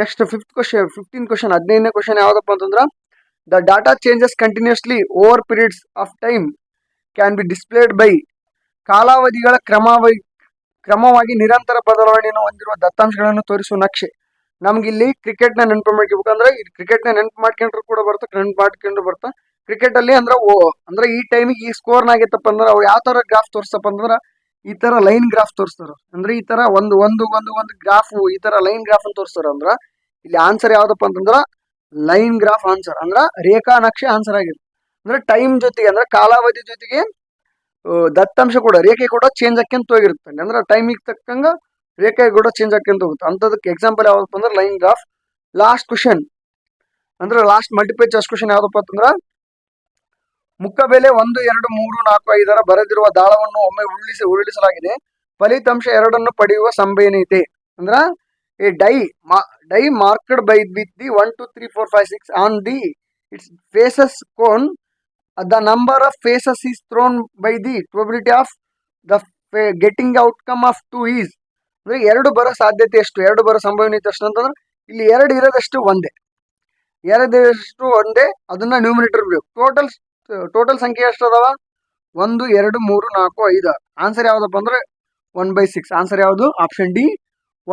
next fifth question fifteen question ಹದಿನೈದನೇ ಕ್ವಶನ್ ಯಾವುದಪ್ಪ ಅಂತಂದ್ರೆ the data changes continuously over periods of time can be displayed by ಕಾಲಾವಧಿಗಳ ಕ್ರಮವಾಗಿ ಕ್ರಮವಾಗಿ ನಿರಂತರ ಬದಲಾವಣೆಯನ್ನು ಹೊಂದಿರುವ ದತ್ತಾಂಶಗಳನ್ನು ತೋರಿಸುವ ನಕ್ಷೆ ನಮಗಿಲ್ಲಿ ಕ್ರಿಕೆಟ್ನ ನೆನಪು ಮಾಡ್ಕೋಬೇಕಂದ್ರೆ ಇದು ಕ್ರಿಕೆಟ್ನ ನೆನಪು ಮಾಡ್ಕೊಂಡ್ರು ಕೂಡ ಬರ್ತಾ ನೆನಪು ಮಾಡ್ಕೊಂಡ್ರು ಬರ್ತಾ ಅಲ್ಲಿ ಅಂದ್ರೆ ಓ ಅಂದ್ರೆ ಈ ಟೈಮಿಗೆ ಈ ಸ್ಕೋರ್ನಾಗಿತ್ತಪ್ಪ ಅಂದ್ರೆ ಅವ್ರು ಯಾವ ತರ ಗ್ರಾಫ್ ತೋರಿಸಪ್ಪ ಅಂತಂದ್ರೆ ಈ ತರ ಲೈನ್ ಗ್ರಾಫ್ ತೋರಿಸ್ತಾರ ಅಂದ್ರೆ ಈ ತರ ಒಂದು ಒಂದು ಒಂದು ಒಂದು ಗ್ರಾಫ್ ಈ ತರ ಲೈನ್ ಗ್ರಾಫ್ ಅಂತ ತೋರಿಸ್ತಾರ ಅಂದ್ರ ಇಲ್ಲಿ ಆನ್ಸರ್ ಯಾವ್ದಪ್ಪ ಅಂತಂದ್ರ ಲೈನ್ ಗ್ರಾಫ್ ಆನ್ಸರ್ ಅಂದ್ರ ರೇಖಾ ನಕ್ಷೆ ಆನ್ಸರ್ ಆಗಿರುತ್ತೆ ಅಂದ್ರೆ ಟೈಮ್ ಜೊತೆಗೆ ಅಂದ್ರೆ ಕಾಲಾವಧಿ ಜೊತೆಗೆ ದತ್ತಾಂಶ ಕೂಡ ರೇಖೆ ಕೂಡ ಚೇಂಜ್ ಆಕ್ಯಂತ ಹೋಗಿರುತ್ತೆ ಅಂದ್ರೆ ಟೈಮಿಗೆ ತಕ್ಕಂಗ ರೇಖೆ ಕೂಡ ಚೇಂಜ್ ಆಕ್ಯಂತ ಹೋಗುತ್ತೆ ಅಂತದಕ್ಕೆ ಎಕ್ಸಾಂಪಲ್ ಯಾವ್ದಪ್ಪ ಅಂದ್ರೆ ಲೈನ್ ಗ್ರಾಫ್ ಲಾಸ್ಟ್ ಕ್ವಶನ್ ಅಂದ್ರೆ ಲಾಸ್ಟ್ ಮಲ್ಟಿಪಲ್ ಚಾಸ್ ಕ್ವಶನ್ ಯಾವ್ದಪ್ಪ ಅಂತಂದ್ರ ಮುಖಬೆಲೆ ಒಂದು ಎರಡು ಮೂರು ನಾಲ್ಕು ಐದರ ಬರೆದಿರುವ ದಾಳವನ್ನು ಒಮ್ಮೆ ಉರುಳಿಸಿ ಉರುಳಿಸಲಾಗಿದೆ ಫಲಿತಾಂಶ ಎರಡನ್ನು ಪಡೆಯುವ ಸಂಭೇನೀಯತೆ ಅಂದ್ರ ಈ die die marked by with the one two three four five six on the its faces cone the number of faces is thrown by the probability of the getting outcome of two is ಅಂದ್ರೆ ಎರಡು ಬರೋ ಸಾಧ್ಯತೆ ಎಷ್ಟು ಎರಡು ಬರೋ ಸಂಭವನೀಯತೆ ಎಷ್ಟು ಅಂತಂದ್ರೆ ಇಲ್ಲಿ ಎರಡು ಇರೋದಷ್ಟು ಒಂದೇ ಎರಡಷ್ಟು ಒಂದೇ ಅದನ್ನ ನ್ಯೂಮಿನೇಟರ್ ಬೇಕು ಟೋಟಲ್ ಟೋಟಲ್ ಸಂಖ್ಯೆ ಎಷ್ಟು ಅದಾವ ಒಂದು ಎರಡು ಮೂರು ನಾಲ್ಕು ಐದು ಆನ್ಸರ್ ಯಾವುದಪ್ಪ ಅಂದ್ರೆ ಒನ್ ಬೈ ಸಿಕ್ಸ್ ಆನ್ಸರ್ ಯಾವುದು option D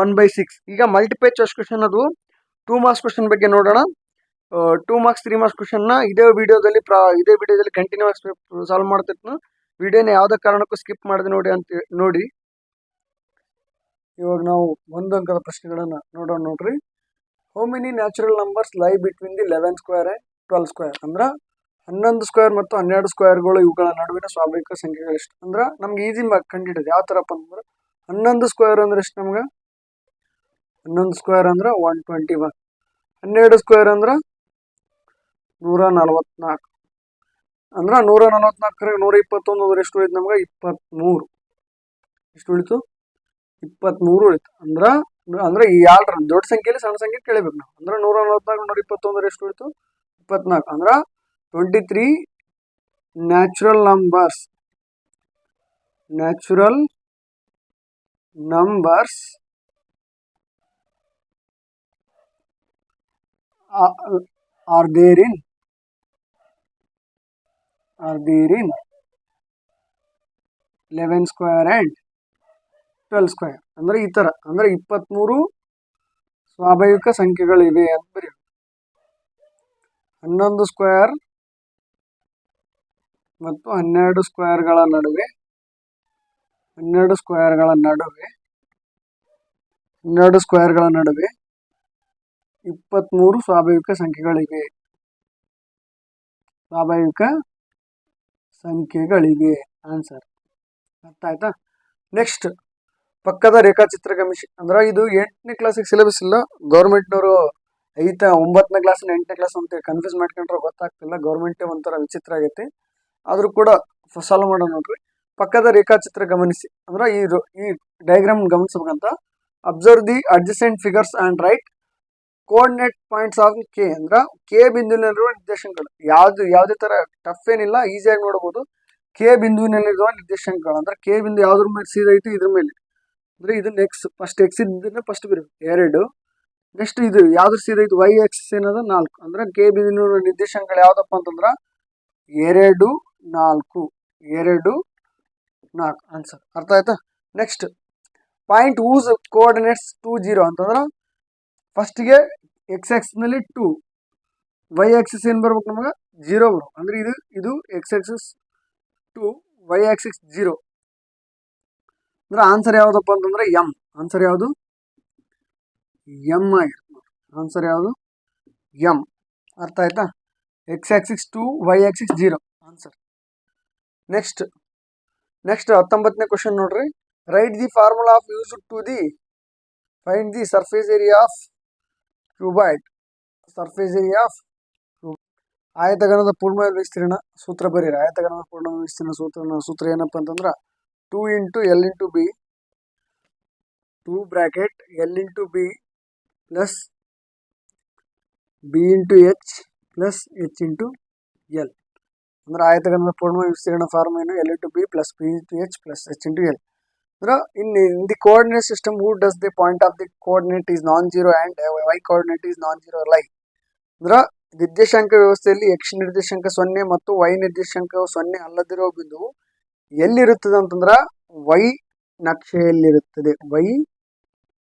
one by six ಈಗ ಮಲ್ಟಿಪೇ ಚಾಯ್ಸ್ ಕ್ವಶನ್ ಅದು ಟೂ ಮಾರ್ಕ್ಸ್ ಕ್ವಶನ್ ಬಗ್ಗೆ ನೋಡೋಣ ಟೂ ಮಾರ್ಕ್ಸ್ ತ್ರೀ ಮಾರ್ಕ್ಸ್ ಕ್ವಶನ್ನ ಇದೇ ವಿಡಿಯೋದಲ್ಲಿ ಪ್ರಾ ಇದೇ ವಿಡಿಯೋದಲ್ಲಿ ಕಂಟಿನ್ಯೂ ಆಗಿ ಸಾಲ್ವ್ ಮಾಡ್ತಿತ್ತು ವಿಡಿಯೋನ ಯಾವುದೇ ಕಾರಣಕ್ಕೂ ಸ್ಕಿಪ್ ಮಾಡಿದೆ ನೋಡಿ ಅಂತ ನೋಡಿ ಇವಾಗ ನಾವು ಒಂದು ಅಂಕದ ಪ್ರಶ್ನೆಗಳನ್ನು ನೋಡೋಣ ನೋಡ್ರಿ how many natural numbers lie between the eleven square twelve square ಅಂದ್ರೆ ಹನ್ನೊಂದು ಸ್ಕ್ವೇರ್ ಮತ್ತು ಹನ್ನೆರಡು ಸ್ಕ್ವೇರ್ಗಳು ಇವುಗಳ ನಡುವಿನ ಸ್ವಾಭಾವಿಕ ಸಂಖ್ಯೆಗಳು ಎಷ್ಟು ಅಂದ್ರೆ ನಮ್ಗೆ ಈಸಿ ಕಂಡಿಡಿಯೋದು ಯಾವ ಥರಪ್ಪ ಅಂದ್ರೆ ಹನ್ನೊಂದು ಸ್ಕ್ವೇರ್ ಅಂದ್ರೆ ಎಷ್ಟು ನಮ್ಗೆ ಹನ್ನೊಂದು ಸ್ಕ್ವೇರ್ ಅಂದ್ರೆ ಒನ್ ಟ್ವೆಂಟಿ ಒನ್ ಹನ್ನೆರಡು ಸ್ಕ್ವೇರ್ ಅಂದ್ರೆ ನೂರ ನಲವತ್ನಾಲ್ಕು ಅಂದ್ರೆ ನೂರ ನಲವತ್ನಾಲ್ಕರಾಗ ನೂರ ಇಪ್ಪತ್ತೊಂದು ಅಂದ್ರೆ ಎಷ್ಟು ಉಳಿತು ನಮ್ಗೆ ಇಪ್ಪತ್ತ್ಮೂರು ಎಷ್ಟು ಉಳಿತು ಇಪ್ಪತ್ತ್ಮೂರು ಉಳಿತು ಅಂದ್ರೆ ಅಂದ್ರೆ ಈ ಎರಡರ ದೊಡ್ಡ ಸಂಖ್ಯೆಯಲ್ಲಿ ಸಣ್ಣ ಸಂಖ್ಯೆ ಕೇಳಬೇಕು ನಾವು ಅಂದ್ರೆ ನೂರ ನಲವತ್ನಾಲ್ಕು ನೂರ ಇಪ್ಪತ್ತೊಂದರ ಎಷ್ಟು ಉಳಿತು ಇಪ್ಪತ್ನಾಲ್ಕು ಅಂದ್ರೆ twenty three natural numbers natural numbers are there in are there in eleven square and twelve square ಅಂದರೆ ಈ ಥರ ಅಂದರೆ ಇಪ್ಪತ್ತ್ಮೂರು ಸ್ವಾಭಾವಿಕ ಸಂಖ್ಯೆಗಳಿವೆ ಅಂತ ಬರೆಯೋದು ಹನ್ನೊಂದು ಸ್ಕ್ವೇರ್ ಮತ್ತು ಹನ್ನೆರಡು ಸ್ಕ್ವೇರ್ಗಳ ನಡುವೆ ಹನ್ನೆರಡು ಸ್ಕ್ವೇರ್ಗಳ ನಡುವೆ ಹನ್ನೆರಡು ಸ್ಕ್ವೇರ್ಗಳ ನಡುವೆ ಇಪ್ಪತ್ತ್ಮೂರು ಸ್ವಾಭಾವಿಕ ಸಂಖ್ಯೆಗಳಿವೆ ಸ್ವಾಭಾವಿಕ ಸಂಖ್ಯೆಗಳಿಗೆ ಆನ್ಸರ್ ಅರ್ಥ ಆಯ್ತಾ ನೆಕ್ಸ್ಟ್ ಪಕ್ಕದ ರೇಖಾಚಿತ್ರ ಕಮಿಷನ್ ಅಂದ್ರೆ ಇದು ಎಂಟನೇ ಕ್ಲಾಸಿಗೆ ಸಿಲೆಬಸ್ ಇಲ್ಲ ಗೌರ್ಮೆಂಟ್ನವರು ಐತ ಒಂಬತ್ತನೇ ಕ್ಲಾಸ್ ಎಂಟನೇ ಕ್ಲಾಸ್ ಅಂತ ಕನ್ಫ್ಯೂಸ್ ಮಾಡ್ಕೊಂಡ್ರೆ ಗೊತ್ತಾಗ್ತಿಲ್ಲ ಗೌರ್ಮೆಂಟೇ ಒಂಥರ ವಿಚಿತ್ರ ಆಗೈತಿ ಆದರೂ ಕೂಡ ಸಾಲ್ವ್ ಮಾಡೋಣ ನೋಡ್ರಿ ಪಕ್ಕದ ರೇಖಾಚಿತ್ರ ಗಮನಿಸಿ ಅಂದ್ರೆ ಈ ಈ diagram ಗಮನಿಸಬೇಕಂತ observe the adjacent figures and write coordinate points of K ಅಂದ್ರೆ ಕೆ ಬಿಂದುವಿನಲ್ಲಿರುವ ನಿರ್ದೇಶನಗಳು ಯಾವುದು ಯಾವುದೇ ತರ ಟಫ್ ಏನಿಲ್ಲ ಈಸಿಯಾಗಿ ನೋಡಬಹುದು ಕೆ ಬಿಂದುವಿನಲ್ಲಿರುವ ನಿರ್ದೇಶನಗಳು ಅಂದ್ರೆ ಕೆ ಬಿಂದು ಯಾವ್ದ್ರ ಮೇಲೆ ಸೀದಾ ಇದ್ರ ಮೇಲೆ ಅಂದ್ರೆ ಇದು ನೆಕ್ಸ್ಟ್ ಫಸ್ಟ್ ಎಕ್ಸ್ ಇದನ್ನ ಫಸ್ಟ್ ಬರೀಬೇಕು ಎರಡು ನೆಕ್ಸ್ಟ್ ಇದು ಯಾವ್ದ್ರ ಸೀದಾ ವೈ ಎಕ್ಸ್ ಏನದ ನಾಲ್ಕು ಅಂದ್ರೆ ಕೆ ಬಿಂದುವಿನ ನಿರ್ದೇಶನಗಳು ಯಾವ್ದಪ್ಪ ಅಂತಂದ್ರೆ ಎರಡು ನಾಲ್ಕು ಎರಡು ನಾಲ್ಕು ಆನ್ಸರ್ ಅರ್ಥ ಆಯ್ತಾ next point whose coordinates two zero ಅಂತಂದ್ರೆ ಫಸ್ಟಿಗೆ ಎಕ್ಸ್ ಎಕ್ಸ್ನಲ್ಲಿ ಟೂ ವೈ ಆಕ್ಸಿಸ್ ಏನು ಬರ್ಬೇಕು ನಮಗೆ ಜೀರೋ ಬರ್ಬೇಕು ಅಂದರೆ ಇದು ಇದು X axis to Y axis zero ಅಂದ್ರೆ ಆನ್ಸರ್ ಯಾವುದಪ್ಪ ಅಂತಂದ್ರೆ ಎಮ್ ಆನ್ಸರ್ ಯಾವುದು ಎಮ್ ಆಗಿರುತ್ತೆ ಆನ್ಸರ್ ಯಾವುದು ಎಮ್ ಅರ್ಥ ಆಯ್ತಾ X axis to Y axis zero next next ಹತ್ತೊಂಬತ್ತನೇ ಕ್ವಶನ್ ನೋಡ್ರಿ write the formula of use to the find the surface area of cuboid surface area of ಆಯತಗನದ ಪೂರ್ಣ ವಿಸ್ತೀರ್ಣ ಸೂತ್ರ ಬರೀರಿ ಆಯತಗಣದ ಪೂರ್ಣ ವಿಸ್ತೀರ್ಣ ಸೂತ್ರ ಸೂತ್ರ ಏನಪ್ಪ ಅಂತಂದ್ರೆ two into L into B two bracket L into B plus B into H plus H into L ಅಂದ್ರೆ ಆಯತಗಣದ ಪೂರ್ಣ ವಿಸ್ತೀರ್ಣ ಫಾರ್ಮ್ ಏನು L to B plus P to H plus H into L ಅಂದ್ರೆ in the coordinate system who does the point of the coordinate is non zero and Y coordinate is non zero lie ಅಂದ್ರೆ ನಿರ್ದೇಶಾಂಕ ವ್ಯವಸ್ಥೆಯಲ್ಲಿ ಯಕ್ಷ ನಿರ್ದೇಶಾಂಕ ಸೊನ್ನೆ ಮತ್ತು Y ನಿರ್ದೇಶಾಂಕ ಸೊನ್ನೆ ಅಲ್ಲದಿರೋ ಬಿಂದು ಎಲ್ಲಿರುತ್ತದೆ ಅಂತಂದ್ರೆ ವೈ ನಕ್ಷೆಯಲ್ಲಿರುತ್ತದೆ ವೈ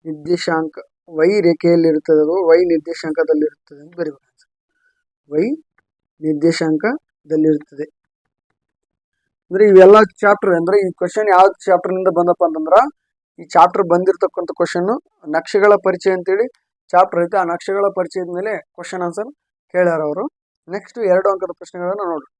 ನಿರ್ದೇಶಾಂಕ ವೈ ರೇಖೆಯಲ್ಲಿರುತ್ತದೆ ಅದು ವೈ ನಿರ್ದೇಶಾಂಕದಲ್ಲಿರುತ್ತದೆ ಅಂತ ಬರೀಬಹುದು ವೈ ನಿರ್ದೇಶಾಂಕ ದಲ್ಲಿರುತ್ತದೆ ಅಂದ್ರೆ ಇವೆಲ್ಲ ಚಾಪ್ಟರ್ ಅಂದ್ರೆ ಈ ಕ್ವಶನ್ ಯಾವ ನಿಂದ ಬಂದಪ್ಪ ಅಂತಂದ್ರ ಈ ಚಾಪ್ಟರ್ ಬಂದಿರತಕ್ಕಂಥ ಕ್ವಶನ್ ನಕ್ಷೆಗಳ ಪರಿಚಯ ಅಂತೇಳಿ ಚಾಪ್ಟರ್ ಐತೆ ಆ ನಕ್ಷೆಗಳ ಪರಿಚಯದ ಮೇಲೆ ಕ್ವಶನ್ ಆನ್ಸರ್ ಕೇಳ್ಯಾರ ಅವರು ನೆಕ್ಸ್ಟ್ ಎರಡು ಅಂಕದ ಪ್ರಶ್ನೆಗಳನ್ನ ನೋಡ್ರಿ